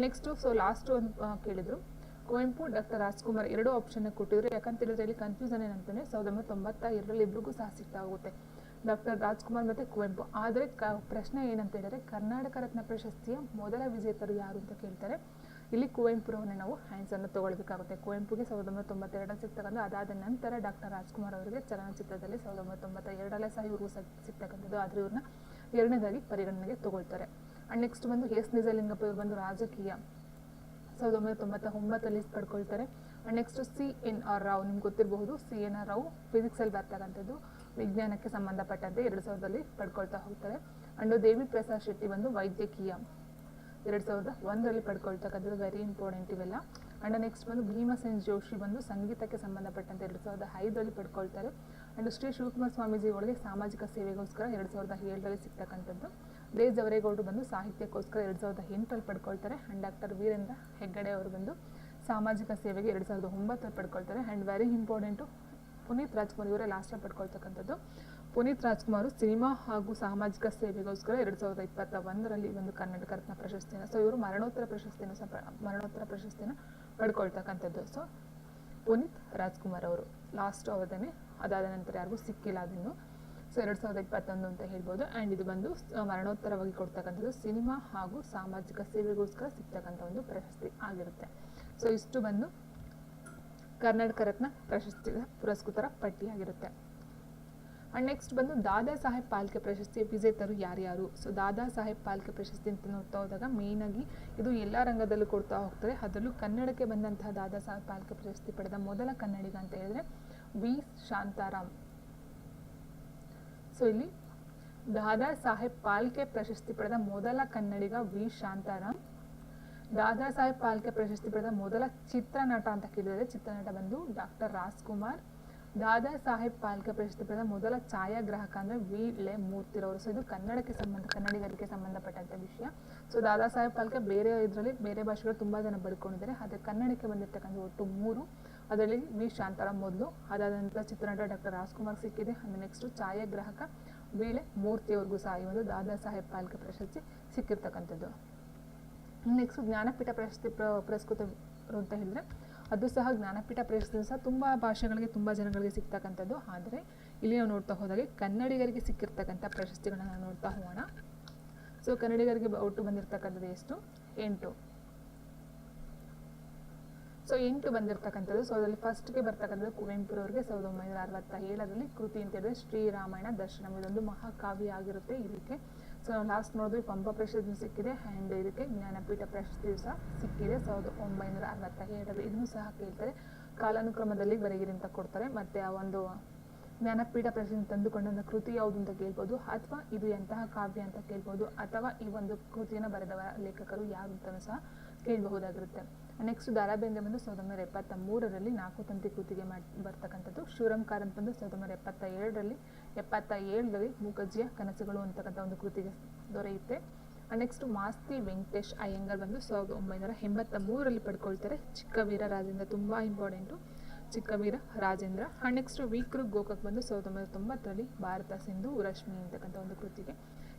ನೆಕ್ಸ್ಟು ಸೊ ಲಾಸ್ಟ್ ಒಂದು ಕೇಳಿದರು. ಕುವೆಂಪು, ಡಾಕ್ಟರ್ ರಾಜ್ಕುಮಾರ್ ಎರಡು ಆಪ್ಷನ್ ಕೊಟ್ಟಿದ್ರು. ಯಾಕಂತ ಹೇಳಿದ್ರೆ ಇಲ್ಲಿ ಕನ್ಫ್ಯೂಷನ್ ಏನಂತಾನೆ ಸಾವಿರದ ಒಂಬೈನೂರ ತೊಂಬತ್ತ ಎರಡರಲ್ಲಿ ಇಬ್ಬರಿಗೂ ಸಹ ಸಿಗ್ತಾ ಹೋಗುತ್ತೆ. ಡಾಕ್ಟರ್ ರಾಜ್ಕುಮಾರ್ ಮತ್ತು ಕುವೆಂಪು. ಆದರೆ ಕ, ಪ್ರಶ್ನೆ ಏನಂತ ಹೇಳಿದ್ರೆ ಕರ್ನಾಟಕ ರತ್ನ ಪ್ರಶಸ್ತಿಯ ಮೊದಲ ವಿಜೇತರು ಯಾರು ಅಂತ ಕೇಳ್ತಾರೆ. ಇಲ್ಲಿ ಕುವೆಂಪುರವನ್ನ ನಾವು ಹ್ಯಾಂಡ್ಸನ್ನು ತಗೊಳ್ಬೇಕಾಗುತ್ತೆ. ಕುವೆಂಪುಗೆ ಸಾವಿರದ ಒಂಬೈನೂರ ತೊಂಬತ್ತೆರಡರಲ್ಲಿ ಸಿಗ್ತಕ್ಕಂಥ, ಅದಾದ ನಂತರ ಡಾಕ್ಟರ್ ರಾಜ್ಕುಮಾರ್ ಅವರಿಗೆ ಚಲನಚಿತ್ರದಲ್ಲಿ ಸಾವಿರದ ಒಂಬೈನೂರ ತೊಂಬತ್ತ ಎರಡರಲ್ಲೇ ಸಹ ಇವರು ಸಿಗ್ತಕ್ಕಂಥದ್ದು. ಆದರೆ ಇವ್ರನ್ನ ಎರಡನೇದಾಗಿ ಪರಿಗಣನೆಗೆ ತಗೊಳ್ತಾರೆ. ಆ್ಯಂಡ್ ನೆಕ್ಸ್ಟ್ ಬಂದು ಎಸ್ ನಿಜಲಿಂಗಪ್ಪ ಇವರು ಬಂದು ರಾಜಕೀಯ. ಸಾವಿರದ ಒಂಬೈನೂರ ತೊಂಬತ್ತ ಒಂಬತ್ತರಲ್ಲಿ ಪಡ್ಕೊಳ್ತಾರೆ. And next C N R Rao, ನಿಮ್ಗೆ ಗೊತ್ತಿರಬಹುದು, ಸಿ ಎನ್ ಆರ್ ರಾವ್ ಫಿಸಿಕ್ಸಲ್ಲಿ ಬರ್ತಕ್ಕಂಥದ್ದು. ವಿಜ್ಞಾನಕ್ಕೆ ಸಂಬಂಧಪಟ್ಟಂತೆ ಎರಡು ಸಾವಿರದಲ್ಲಿ ಪಡ್ಕೊಳ್ತಾ ಹೋಗ್ತಾರೆ. ಅಂಡ್ ದೇವಿ ಪ್ರಸಾದ್ ಶೆಟ್ಟಿ ಬಂದು ವೈದ್ಯಕೀಯ. ಎರಡು ಸಾವಿರದ ಒಂದರಲ್ಲಿ ಪಡ್ಕೊಳ್ತಕ್ಕಂಥದ್ದು ವೆರಿ ಇಂಪಾರ್ಟೆಂಟ್ ಇವೆಲ್ಲ. ಆ್ಯಂಡ್ ನೆಕ್ಸ್ಟ್ ಬಂದು ಭೀಮಸೇನ್ ಜೋಶಿ ಬಂದು ಸಂಗೀತಕ್ಕೆ ಸಂಬಂಧಪಟ್ಟಂತೆ ಎರಡು ಸಾವಿರದ ಐದರಲ್ಲಿ ಪಡ್ಕೊಳ್ತಾರೆ. ಆ್ಯಂಡ್ ಶ್ರೀ ಶಿವಕುಮಾರ ಸ್ವಾಮೀಜಿಗಳಿಗೆ ಸಾಮಾಜಿಕ ಸೇವೆಗೋಸ್ಕರ ಎರಡು ಸಾವಿರದ ಏಳರಲ್ಲಿ ಸಿಗ್ತಕ್ಕಂಥದ್ದು. ದೇ ಜವರೇಗೌಡರು ಬಂದು ಸಾಹಿತ್ಯಕ್ಕೋಸ್ಕರ ಎರಡು ಸಾವಿರದ ಎಂಟರಲ್ಲಿ ಪಡ್ಕೊಳ್ತಾರೆ. ಆ್ಯಂಡ್ ಡಾಕ್ಟರ್ ವೀರೇಂದ್ರ ಹೆಗ್ಗಡೆ ಅವರು ಬಂದು ಸಾಮಾಜಿಕ ಸೇವೆಗೆ ಎರಡು ಸಾವಿರದ ಒಂಬತ್ತರಲ್ಲಿ ಪಡ್ಕೊಳ್ತಾರೆ. And very important Puneeth Rajkumar ಇವರೇ ಲಾಸ್ಟಲ್ಲಿ ಪಡ್ಕೊಳ್ತಕ್ಕಂಥದ್ದು. ಪುನೀತ್ ರಾಜ್ಕುಮಾರ್ ಸಿನಿಮಾ ಹಾಗೂ ಸಾಮಾಜಿಕ ಸೇವೆಗೋಸ್ಕರ ಎರಡು ಸಾವಿರದ ಇಪ್ಪತ್ತ ಒಂದರಲ್ಲಿ ಒಂದು ಕರ್ನಾಟಕ ರತ್ನ ಪ್ರಶಸ್ತಿಯನ್ನು ಸೊ ಇವರು ಮರಣೋತ್ತರ ಪ್ರಶಸ್ತಿಯನ್ನು ಸಹ ಮರಣೋತ್ತರ ಪ್ರಶಸ್ತಿಯನ್ನು ಪಡ್ಕೊಳ್ತಕ್ಕಂಥದ್ದು. ಸೊ ಪುನೀತ್ ರಾಜ್ಕುಮಾರ್ ಅವರು ಲಾಸ್ಟ್ ಅವಧನೆ, ಅದಾದ ನಂತರ ಯಾರಿಗೂ ಸಿಕ್ಕಿಲ್ಲ ಅದನ್ನು. ಸೊ ಎರಡು ಸಾವಿರದ ಇಪ್ಪತ್ತೊಂದು ಅಂತ ಹೇಳ್ಬೋದು. ಆ್ಯಂಡ್ ಇದು ಬಂದು ಮರಣೋತ್ತರವಾಗಿ ಕೊಡ್ತಕ್ಕಂಥದ್ದು ಸಿನಿಮಾ ಹಾಗೂ ಸಾಮಾಜಿಕ ಸೇವೆಗೋಸ್ಕರ ಸಿಗ್ತಕ್ಕಂಥ ಒಂದು ಪ್ರಶಸ್ತಿ ಆಗಿರುತ್ತೆ. ಸೊ ಇಷ್ಟು ಬಂದು ಕರ್ನಾಟಕ ರತ್ನ ಪ್ರಶಸ್ತಿ ಪುರಸ್ಕೃತರ ಪಟ್ಟಿಯಾಗಿರುತ್ತೆ. ಆ್ಯಂಡ್ ನೆಕ್ಸ್ಟ್ ಬಂದು ದಾದಾ ಸಾಹೇಬ್ ಪಾಲ್ಕೆ ಪ್ರಶಸ್ತಿ, ವಿಜೇತರು ಯಾರ್ಯಾರು? ಸೊ ದಾದಾ ಸಾಹೇಬ್ ಪಾಲ್ಕೆ ಪ್ರಶಸ್ತಿ ಅಂತ ನೋಡ್ತಾ ಹೋದಾಗ ಮೇಯ್ನಾಗಿ ಇದು ಎಲ್ಲ ರಂಗದಲ್ಲೂ ಕೊಡ್ತಾ ಹೋಗ್ತಾರೆ. ಅದರಲ್ಲೂ ಕನ್ನಡಕ್ಕೆ ಬಂದಂತಹ ದಾದಾ ಸಾಹೇಬ್ ಪಾಲ್ಕೆ ಪ್ರಶಸ್ತಿ ಪಡೆದ ಮೊದಲ ಕನ್ನಡಿಗ ಅಂತ ಹೇಳಿದ್ರೆ ವಿ. ಶಾಂತಾರಾಮ್. ಸೊ ಇಲ್ಲಿ ದಾದಾ ಸಾಹೇಬ್ ಪಾಲ್ಕೆ ಪ್ರಶಸ್ತಿ ಪಡೆದ ಮೊದಲ ಕನ್ನಡಿಗ ವಿ. ಶಾಂತಾರಾಮ್. ದಾದಾ ಸಾಹೇಬ್ ಪಾಲ್ಕೆ ಪ್ರಶಸ್ತಿ ಪಡೆದ ಮೊದಲ ಚಿತ್ರನಟ ಅಂತ ಕೇಳಿದರೆ ಚಿತ್ರನಟ ಬಂದು ಡಾಕ್ಟರ್ ರಾಜ್ಕುಮಾರ್. ದಾದಾ ಸಾಹೇಬ್ ಪಾಲ್ಕೆ ಪ್ರಶಸ್ತಿ ಮೊದಲ ಛಾಯಾಗ್ರಾಹಕ ಅಂದ್ರೆ ಲೆ. ಮೂರ್ತಿರವರು. ಸೊ ಇದು ಕನ್ನಡಕ್ಕೆ ಸಂಬಂಧ, ಕನ್ನಡಿಗರಿಗೆ ಸಂಬಂಧಪಟ್ಟಂತ ವಿಷಯ. ಸೊ ದಾದಾ ಸಾಹೇಬ್ ಪಾಲ್ಕೆ ಬೇರೆ ಇದರಲ್ಲಿ ಬೇರೆ ಭಾಷೆಗಳು ತುಂಬಾ ಜನ ಬಳ್ಕೊಂಡಿದ್ದಾರೆ ಆದರೆ ಕನ್ನಡಕ್ಕೆ ಬಂದಿರ್ತಕ್ಕಂಥ ಒಟ್ಟು ಮೂರು. ಅದರಲ್ಲಿ ವಿ. ಶಾಂತಾರಾಮ್ ಮೊದಲು. ಅದಾದ ನಂತರ ಚಿತ್ರನಟ ಡಾಕ್ಟರ್ ರಾಜ್ಕುಮಾರ್ ಸಿಕ್ಕಿದೆ. ಅಂದ್ರೆ ನೆಕ್ಸ್ಟ್ ಛಾಯಾಗ್ರಾಹಕ ವೀಳೆ ಮೂರ್ತಿಯವ್ರಿಗೂ ಸಹ ಈ ಒಂದು ದಾದಾ ಸಾಹೇಬ್ ಪಾಲ್ಕೆ ಪ್ರಶಸ್ತಿ ಸಿಕ್ಕಿರ್ತಕ್ಕಂಥದ್ದು. ನೆಕ್ಸ್ಟ್ ಜ್ಞಾನಪೀಠ ಪ್ರಶಸ್ತಿ ಪ್ರ- ಪುರಸ್ಕೃತರು ಅಂತ ಹೇಳಿದ್ರೆ ಅದು ಸಹ ಜ್ಞಾನಪೀಠ ಪ್ರಶಸ್ತಿ ಸಹ ತುಂಬ ಭಾಷೆಗಳಿಗೆ, ತುಂಬ ಜನಗಳಿಗೆ ಸಿಗ್ತಕ್ಕಂಥದ್ದು. ಆದರೆ ಇಲ್ಲಿ ನಾವು ನೋಡ್ತಾ ಹೋದಾಗೆ ಕನ್ನಡಿಗರಿಗೆ ಸಿಕ್ಕಿರ್ತಕ್ಕಂಥ ಪ್ರಶಸ್ತಿಗಳನ್ನು ನಾವು ನೋಡ್ತಾ ಹೋಗೋಣ. ಸೊ ಕನ್ನಡಿಗರಿಗೆ ಒಟ್ಟು ಬಂದಿರತಕ್ಕಂಥದ್ದು ಎಷ್ಟು? ಎಂಟು. ಸೊ ಎಂಟು ಬಂದಿರತಕ್ಕಂಥದ್ದು. ಸೊ ಅದರಲ್ಲಿ ಫಸ್ಟ್ಗೆ ಬರ್ತಕ್ಕಂಥದ್ದು ಕುವೆಂಪುರವ್ರಿಗೆ ಸಾವಿರದ ಒಂಬೈನೂರ ಅರವತ್ತ ಏಳರಲ್ಲಿ ಕೃತಿ ಅಂತ ಹೇಳಿದ್ರೆ ಶ್ರೀರಾಮಾಯಣ ದರ್ಶನಂ. ಇದೊಂದು ಮಹಾಕಾವ್ಯ ಆಗಿರುತ್ತೆ ಇದಕ್ಕೆ ಸೊ ಲಾಸ್ಟ್ ನೋಡಿದ್ವಿ, ಪಂಪ ಪ್ರಶಸ್ತಿ ಸಿಕ್ಕಿದೆ ಆ್ಯಂಡ್ ಇದಕ್ಕೆ ಜ್ಞಾನಪೀಠ ಪ್ರಶಸ್ತಿ ಸಹ ಸಿಕ್ಕಿದೆ, ಸಾವಿರದ ಒಂಬೈನೂರ ಅರವತ್ತ ಏಳರಲ್ಲಿ ಇದನ್ನು ಸಹ ಕೇಳ್ತಾರೆ. ಕಾಲಾನುಕ್ರಮದಲ್ಲಿ ಬರೆಗಿರಿ ಅಂತ ಕೊಡ್ತಾರೆ, ಮತ್ತು ಆ ಒಂದು ಜ್ಞಾನಪೀಠ ಪ್ರಶಸ್ತಿ ತಂದುಕೊಂಡಂಥ ಕೃತಿ ಯಾವುದು ಅಂತ ಕೇಳ್ಬೋದು, ಅಥವಾ ಇದು ಎಂತಹ ಕಾವ್ಯ ಅಂತ ಕೇಳ್ಬೋದು, ಅಥವಾ ಈ ಒಂದು ಕೃತಿಯನ್ನು ಬರೆದವರ ಲೇಖಕರು ಯಾರು ಅಂತಲೂ ಸಹ ಕೇಳಬಹುದಾಗಿರುತ್ತೆ. ನೆಕ್ಸ್ಟ್ ದಾರಾ ಬೇಂದ್ರೆ ಬಂದು ಸಾವಿರದ ಒಂಬೈನೂರ ಎಪ್ಪತ್ತ ಮೂರರಲ್ಲಿ ನಾಲ್ಕು ತಂತಿ ಕೃತಿಗೆ ಮಾಡಿ ಬರ್ತಕ್ಕಂಥದ್ದು. ಶಿವರಾಮ್ ಕಾರಂತ್ ಬಂದು ಸಾವಿರದ ಒಂಬೈನೂರ ಎಪ್ಪತ್ತ ಏಳರಲ್ಲಿ ಎಪ್ಪತ್ತ ಏಳರಲ್ಲಿ ಮೂಕಜ್ಜಿಯ ಕನಸುಗಳು ಅಂತಕ್ಕಂಥ ಒಂದು ಕೃತಿಗೆ ದೊರೆಯುತ್ತೆ. ನೆಕ್ಸ್ಟ್ ಮಾಸ್ತಿ ವೆಂಕಟೇಶ್ ಅಯ್ಯಂಗಾರ್ ಬಂದು ಸಾವಿರದ ಒಂಬೈನೂರ ಎಂಬತ್ತ ಮೂರರಲ್ಲಿ ಪಡ್ಕೊಳ್ತಾರೆ. ಚಿಕ್ಕವೀರ ರಾಜೇಂದ್ರ ತುಂಬ important Chikkaveera Rajendra. And next ವೀಕ್ರು Gokak ಬಂದು ಸಾವಿರದ ಒಂಬೈನೂರ ತೊಂಬತ್ತರಲ್ಲಿ ಭಾರತ ಸಿಂಧು ರಶ್ಮಿ ಅಂತಕ್ಕಂಥ ಒಂದು ಕೃತಿಗೆ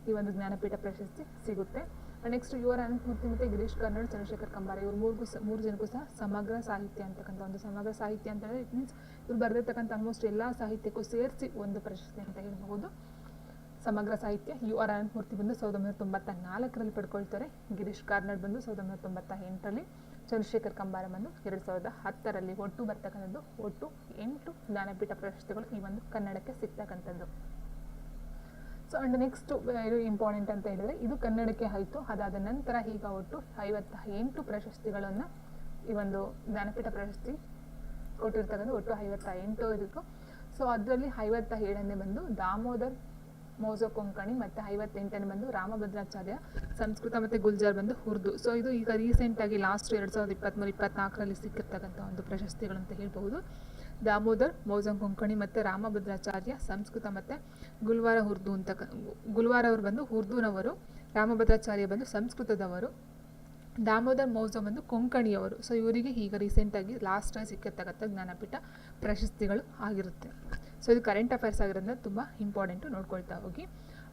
ಈ ಒಂದು ಜ್ಞಾನಪೀಠ ಪ್ರಶಸ್ತಿ ಸಿಗುತ್ತೆ. ನೆಕ್ಸ್ಟ್ ಯುವರ್ ಅನಂತಮೂರ್ತಿ ಮತ್ತು ಗಿರೀಶ್ ಕರ್ನಾಡ್ ಚಂದ್ರಶೇಖರ್ ಕಂಬಾರ ಇವ್ರು ಮೂರು ಮೂರು ಜನಕ್ಕೂ ಸಹ ಸಮಗ್ರ ಸಾಹಿತ್ಯ ಅಂತಕ್ಕಂಥ ಒಂದು ಸಮಗ್ರ ಸಾಹಿತ್ಯ ಅಂತ ಹೇಳಿದ್ರೆ ಇಟ್ ಮೀನ್ಸ್ ಇವ್ರು ಬರೆದಿರ್ತಕ್ಕಂಥ ಆಲ್ಮೋಸ್ಟ್ ಎಲ್ಲ ಸಾಹಿತ್ಯಕ್ಕೂ ಸೇರಿಸಿ ಒಂದು ಪ್ರಶಸ್ತಿ ಅಂತ ಹೇಳ್ಬಹುದು. ಸಮಗ್ರ ಸಾಹಿತ್ಯ, ಯು ಆರ್ ಅನಂತಮೂರ್ತಿ ಬಂದು ಸಾವಿರದ ಒಂಬೈನೂರ ತೊಂಬತ್ತ ನಾಲ್ಕರಲ್ಲಿ ಪಡ್ಕೊಳ್ತಾರೆ. ಗಿರೀಶ್ ಕಾರ್ನಾಡ್ ಬಂದು ಸಾವಿರದ ಒಂಬೈನೂರ ತೊಂಬತ್ತ ಎಂಟರಲ್ಲಿ ಚಂದ್ರಶೇಖರ್ ಕಂಬಾರ ಬಂದು ಎರಡು ಸಾವಿರದ ಹತ್ತರಲ್ಲಿ. ಒಟ್ಟು ಬರ್ತಕ್ಕಂಥದ್ದು ಒಟ್ಟು ಎಂಟು ಜ್ಞಾನಪೀಠ ಪ್ರಶಸ್ತಿಗಳು ಈ ಒಂದು ಕನ್ನಡಕ್ಕೆ ಸಿಗ್ತಕ್ಕಂಥದ್ದು. ಸೊ ಅಂಡ್ ನೆಕ್ಸ್ಟ್ ಇದು ಇಂಪಾರ್ಟೆಂಟ್ ಅಂತ ಹೇಳಿದ್ರೆ, ಇದು ಕನ್ನಡಕ್ಕೆ ಆಯಿತು. ಅದಾದ ನಂತರ ಈಗ ಒಟ್ಟು ಐವತ್ತ ಎಂಟು ಪ್ರಶಸ್ತಿಗಳನ್ನು ಈ ಒಂದು ಜ್ಞಾನಪೀಠ ಪ್ರಶಸ್ತಿ ಕೊಟ್ಟಿರ್ತಕ್ಕಂಥ ಒಟ್ಟು ಐವತ್ತ ಎಂಟು ಇದಕ್ಕೂ. ಸೊ ಅದರಲ್ಲಿ ಐವತ್ತ ಏಳನೇ ಬಂದು ದಾಮೋದರ್ ಮೋಜೋ ಕೊಂಕಣಿ ಮತ್ತು ಐವತ್ತೆಂಟನೇ ಬಂದು ರಾಮಭದ್ರಾಚಾರ್ಯ ಸಂಸ್ಕೃತ ಮತ್ತು ಗುಲ್ಜಾರ್ ಬಂದು ಉರ್ದು. ಸೊ ಇದು ಈಗ ರೀಸೆಂಟಾಗಿ ಲಾಸ್ಟ್ ಎರಡು ಸಾವಿರದ ಇಪ್ಪತ್ತ್ಮೂರು ಇಪ್ಪತ್ತ್ನಾಲ್ಕರಲ್ಲಿ ಸಿಕ್ಕಿರ್ತಕ್ಕಂಥ ಒಂದು ಪ್ರಶಸ್ತಿಗಳು ಅಂತ ದಾಮೋದರ್ ಮೌಜಂ ಕೊಂಕಣಿ ಮತ್ತು ರಾಮಭದ್ರಾಚಾರ್ಯ, ಸಂಸ್ಕೃತ ಮತ್ತು ಗುಲ್ವಾರ ಉರ್ದು ಅಂತ ಗುಲ್ವಾರ ಅವರು ಬಂದು ಉರ್ದುನವರು ರಾಮಭದ್ರಾಚಾರ್ಯ ಬಂದು ಸಂಸ್ಕೃತದವರು, ದಾಮೋದರ್ ಮೌಜ ಬಂದು ಕೊಂಕಣಿಯವರು. ಸೊ ಇವರಿಗೆ ಈಗ ರೀಸೆಂಟಾಗಿ ಲಾಸ್ಟ್ ಸಿಕ್ಕಿರ್ತಕ್ಕಂಥ ಜ್ಞಾನಪೀಠ ಪ್ರಶಸ್ತಿಗಳು ಆಗಿರುತ್ತೆ. ಸೊ ಇದು ಕರೆಂಟ್ ಅಫೇರ್ಸ್ ಆಗಿರೋದ್ರಿಂದ ತುಂಬ ಇಂಪಾರ್ಟೆಂಟು ನೋಡ್ಕೊಳ್ತಾ ಹೋಗಿ.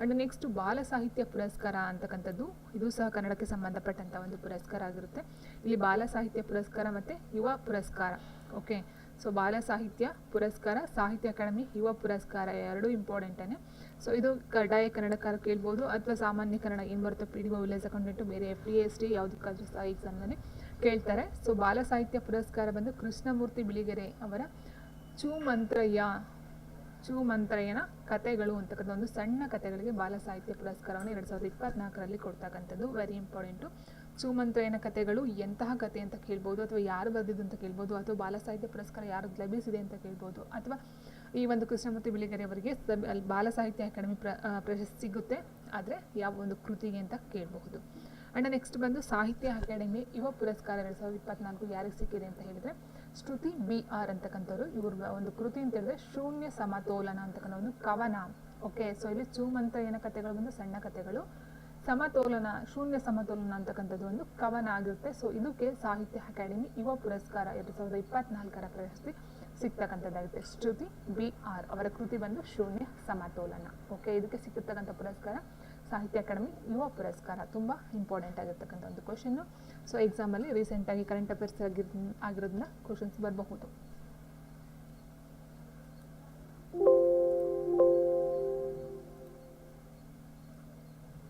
ಅಂಡ್ ನೆಕ್ಸ್ಟ್ ಬಾಲ ಸಾಹಿತ್ಯ ಪುರಸ್ಕಾರ ಅಂತಕ್ಕಂಥದ್ದು, ಇದು ಸಹ ಕನ್ನಡಕ್ಕೆ ಸಂಬಂಧಪಟ್ಟಂಥ ಒಂದು ಪುರಸ್ಕಾರ ಆಗಿರುತ್ತೆ. ಇಲ್ಲಿ ಬಾಲ ಸಾಹಿತ್ಯ ಪುರಸ್ಕಾರ ಮತ್ತು ಯುವ ಪುರಸ್ಕಾರ ಓಕೆ ಸೊ ಬಾಲ ಸಾಹಿತ್ಯ ಪುರಸ್ಕಾರ, ಸಾಹಿತ್ಯ ಅಕಾಡೆಮಿ, ಯುವ ಪುರಸ್ಕಾರ ಎರಡು ಇಂಪಾರ್ಟೆಂಟೇ ಸೊ ಇದು ಕಡ್ಡಾಯ ಕನ್ನಡಕಾರ ಕೇಳ್ಬೋದು ಅಥವಾ ಸಾಮಾನ್ಯ ಕನ್ನಡ ಏನು ಬರುತ್ತೆ ಪಿ ಡಿ ವಿಲೇಜ್ ಅಕೌಂಟೆಂಟು ಬೇರೆ ಎಫ್ ಡಿ ಎಸ್ ಡಿ ಯಾವುದಕ್ಕಾದ್ರೂ ಸಹ ಎಕ್ಸಾಮ್ನಲ್ಲಿ ಕೇಳ್ತಾರೆ. ಸೊ ಬಾಲ ಸಾಹಿತ್ಯ ಪುರಸ್ಕಾರ ಬಂದು ಕೃಷ್ಣಮೂರ್ತಿ ಬಿಳಿಗೆರೆ ಅವರ ಚೂ ಮಂತ್ರಯ್ಯ ಚೂ ಮಂತ್ರಯ್ಯನ ಕಥೆಗಳು ಅಂತಕ್ಕಂಥ ಒಂದು ಸಣ್ಣ ಕತೆಗಳಿಗೆ ಬಾಲ ಸಾಹಿತ್ಯ ಪುರಸ್ಕಾರವನ್ನು ಎರಡು ಸಾವಿರದ ಇಪ್ಪತ್ನಾಲ್ಕರಲ್ಲಿ ಕೊಡ್ತಕ್ಕಂಥದ್ದು ವೆರಿ ಇಂಪಾರ್ಟೆಂಟು ಚೂಮಂತ್ರಯ್ಯನ ಕಥೆಗಳು ಎಂತಹ ಕಥೆ ಅಂತ ಕೇಳ್ಬೋದು, ಅಥವಾ ಯಾರು ಬರೆದಿದ್ದು ಅಂತ ಕೇಳ್ಬೋದು, ಅಥವಾ ಬಾಲ ಸಾಹಿತ್ಯ ಪುರಸ್ಕಾರ ಯಾರು ಲಭಿಸಿದೆ ಅಂತ ಕೇಳ್ಬೋದು, ಅಥವಾ ಈ ಒಂದು ಕೃಷ್ಣಮೂರ್ತಿ ಬಿಳಿಗೆರೆ ಅವರಿಗೆ ಬಾಲ ಸಾಹಿತ್ಯ ಅಕಾಡೆಮಿ ಪ್ರ ಪ್ರಶಸ್ತಿ ಸಿಗುತ್ತೆ, ಆದರೆ ಯಾವ ಒಂದು ಕೃತಿಗೆ ಅಂತ ಕೇಳಬಹುದು. ಆ್ಯಂಡ್ ನೆಕ್ಸ್ಟ್ ಬಂದು ಸಾಹಿತ್ಯ ಅಕಾಡೆಮಿ, ಯುವ ಪುರಸ್ಕಾರ ಎರಡು ಸಾವಿರದ ಇಪ್ಪತ್ನಾಲ್ಕು ಯಾರಿಗೆ ಸಿಕ್ಕಿದೆ ಅಂತ ಹೇಳಿದರೆ, ಶ್ರುತಿ ಬಿ ಆರ್ ಅಂತಕ್ಕಂಥವ್ರು, ಇವ್ರ ಒಂದು ಕೃತಿ ಅಂತ ಹೇಳಿದ್ರೆ ಶೂನ್ಯ ಸಮತೋಲನ ಅಂತಕ್ಕಂಥ ಒಂದು ಕವನ. ಓಕೆ ಸೊ ಇಲ್ಲಿ ಚೂಮಂತ್ರಯ್ಯನ ಕಥೆಗಳು ಬಂದು ಸಣ್ಣ ಕತೆಗಳು. ಸಮತೋಲನ, ಶೂನ್ಯ ಸಮತೋಲನ ಅಂತಕ್ಕಂಥದ್ದು ಒಂದು ಕವನ ಆಗಿರುತ್ತೆ. ಸೊ ಇದಕ್ಕೆ ಸಾಹಿತ್ಯ ಅಕಾಡೆಮಿ ಯುವ ಪುರಸ್ಕಾರ ಎರಡು ಸಾವಿರದ ಇಪ್ಪತ್ನಾಲ್ಕರ ಪ್ರಶಸ್ತಿ ಸಿಗ್ತಕ್ಕಂಥದ್ದಾಗುತ್ತೆ. ಶ್ರುತಿ ಬಿ ಆರ್ ಅವರ ಕೃತಿ ಬಂದು ಶೂನ್ಯ ಸಮತೋಲನ. ಓಕೆ ಇದಕ್ಕೆ ಸಿಕ್ಕಿರ್ತಕ್ಕಂಥ ಪುರಸ್ಕಾರ ಸಾಹಿತ್ಯ ಅಕಾಡೆಮಿ ಯುವ ಪುರಸ್ಕಾರ. ತುಂಬ ಇಂಪಾರ್ಟೆಂಟ್ ಆಗಿರ್ತಕ್ಕಂಥ ಒಂದು ಕ್ವಶನ್ನು ಸೊ ಎಕ್ಸಾಮಲ್ಲಿ ರೀಸೆಂಟಾಗಿ ಕರೆಂಟ್ ಅಫೇರ್ಸ್ ಆಗಿರೋದನ್ನ ಕ್ವಶನ್ಸ್ ಬರಬಹುದು.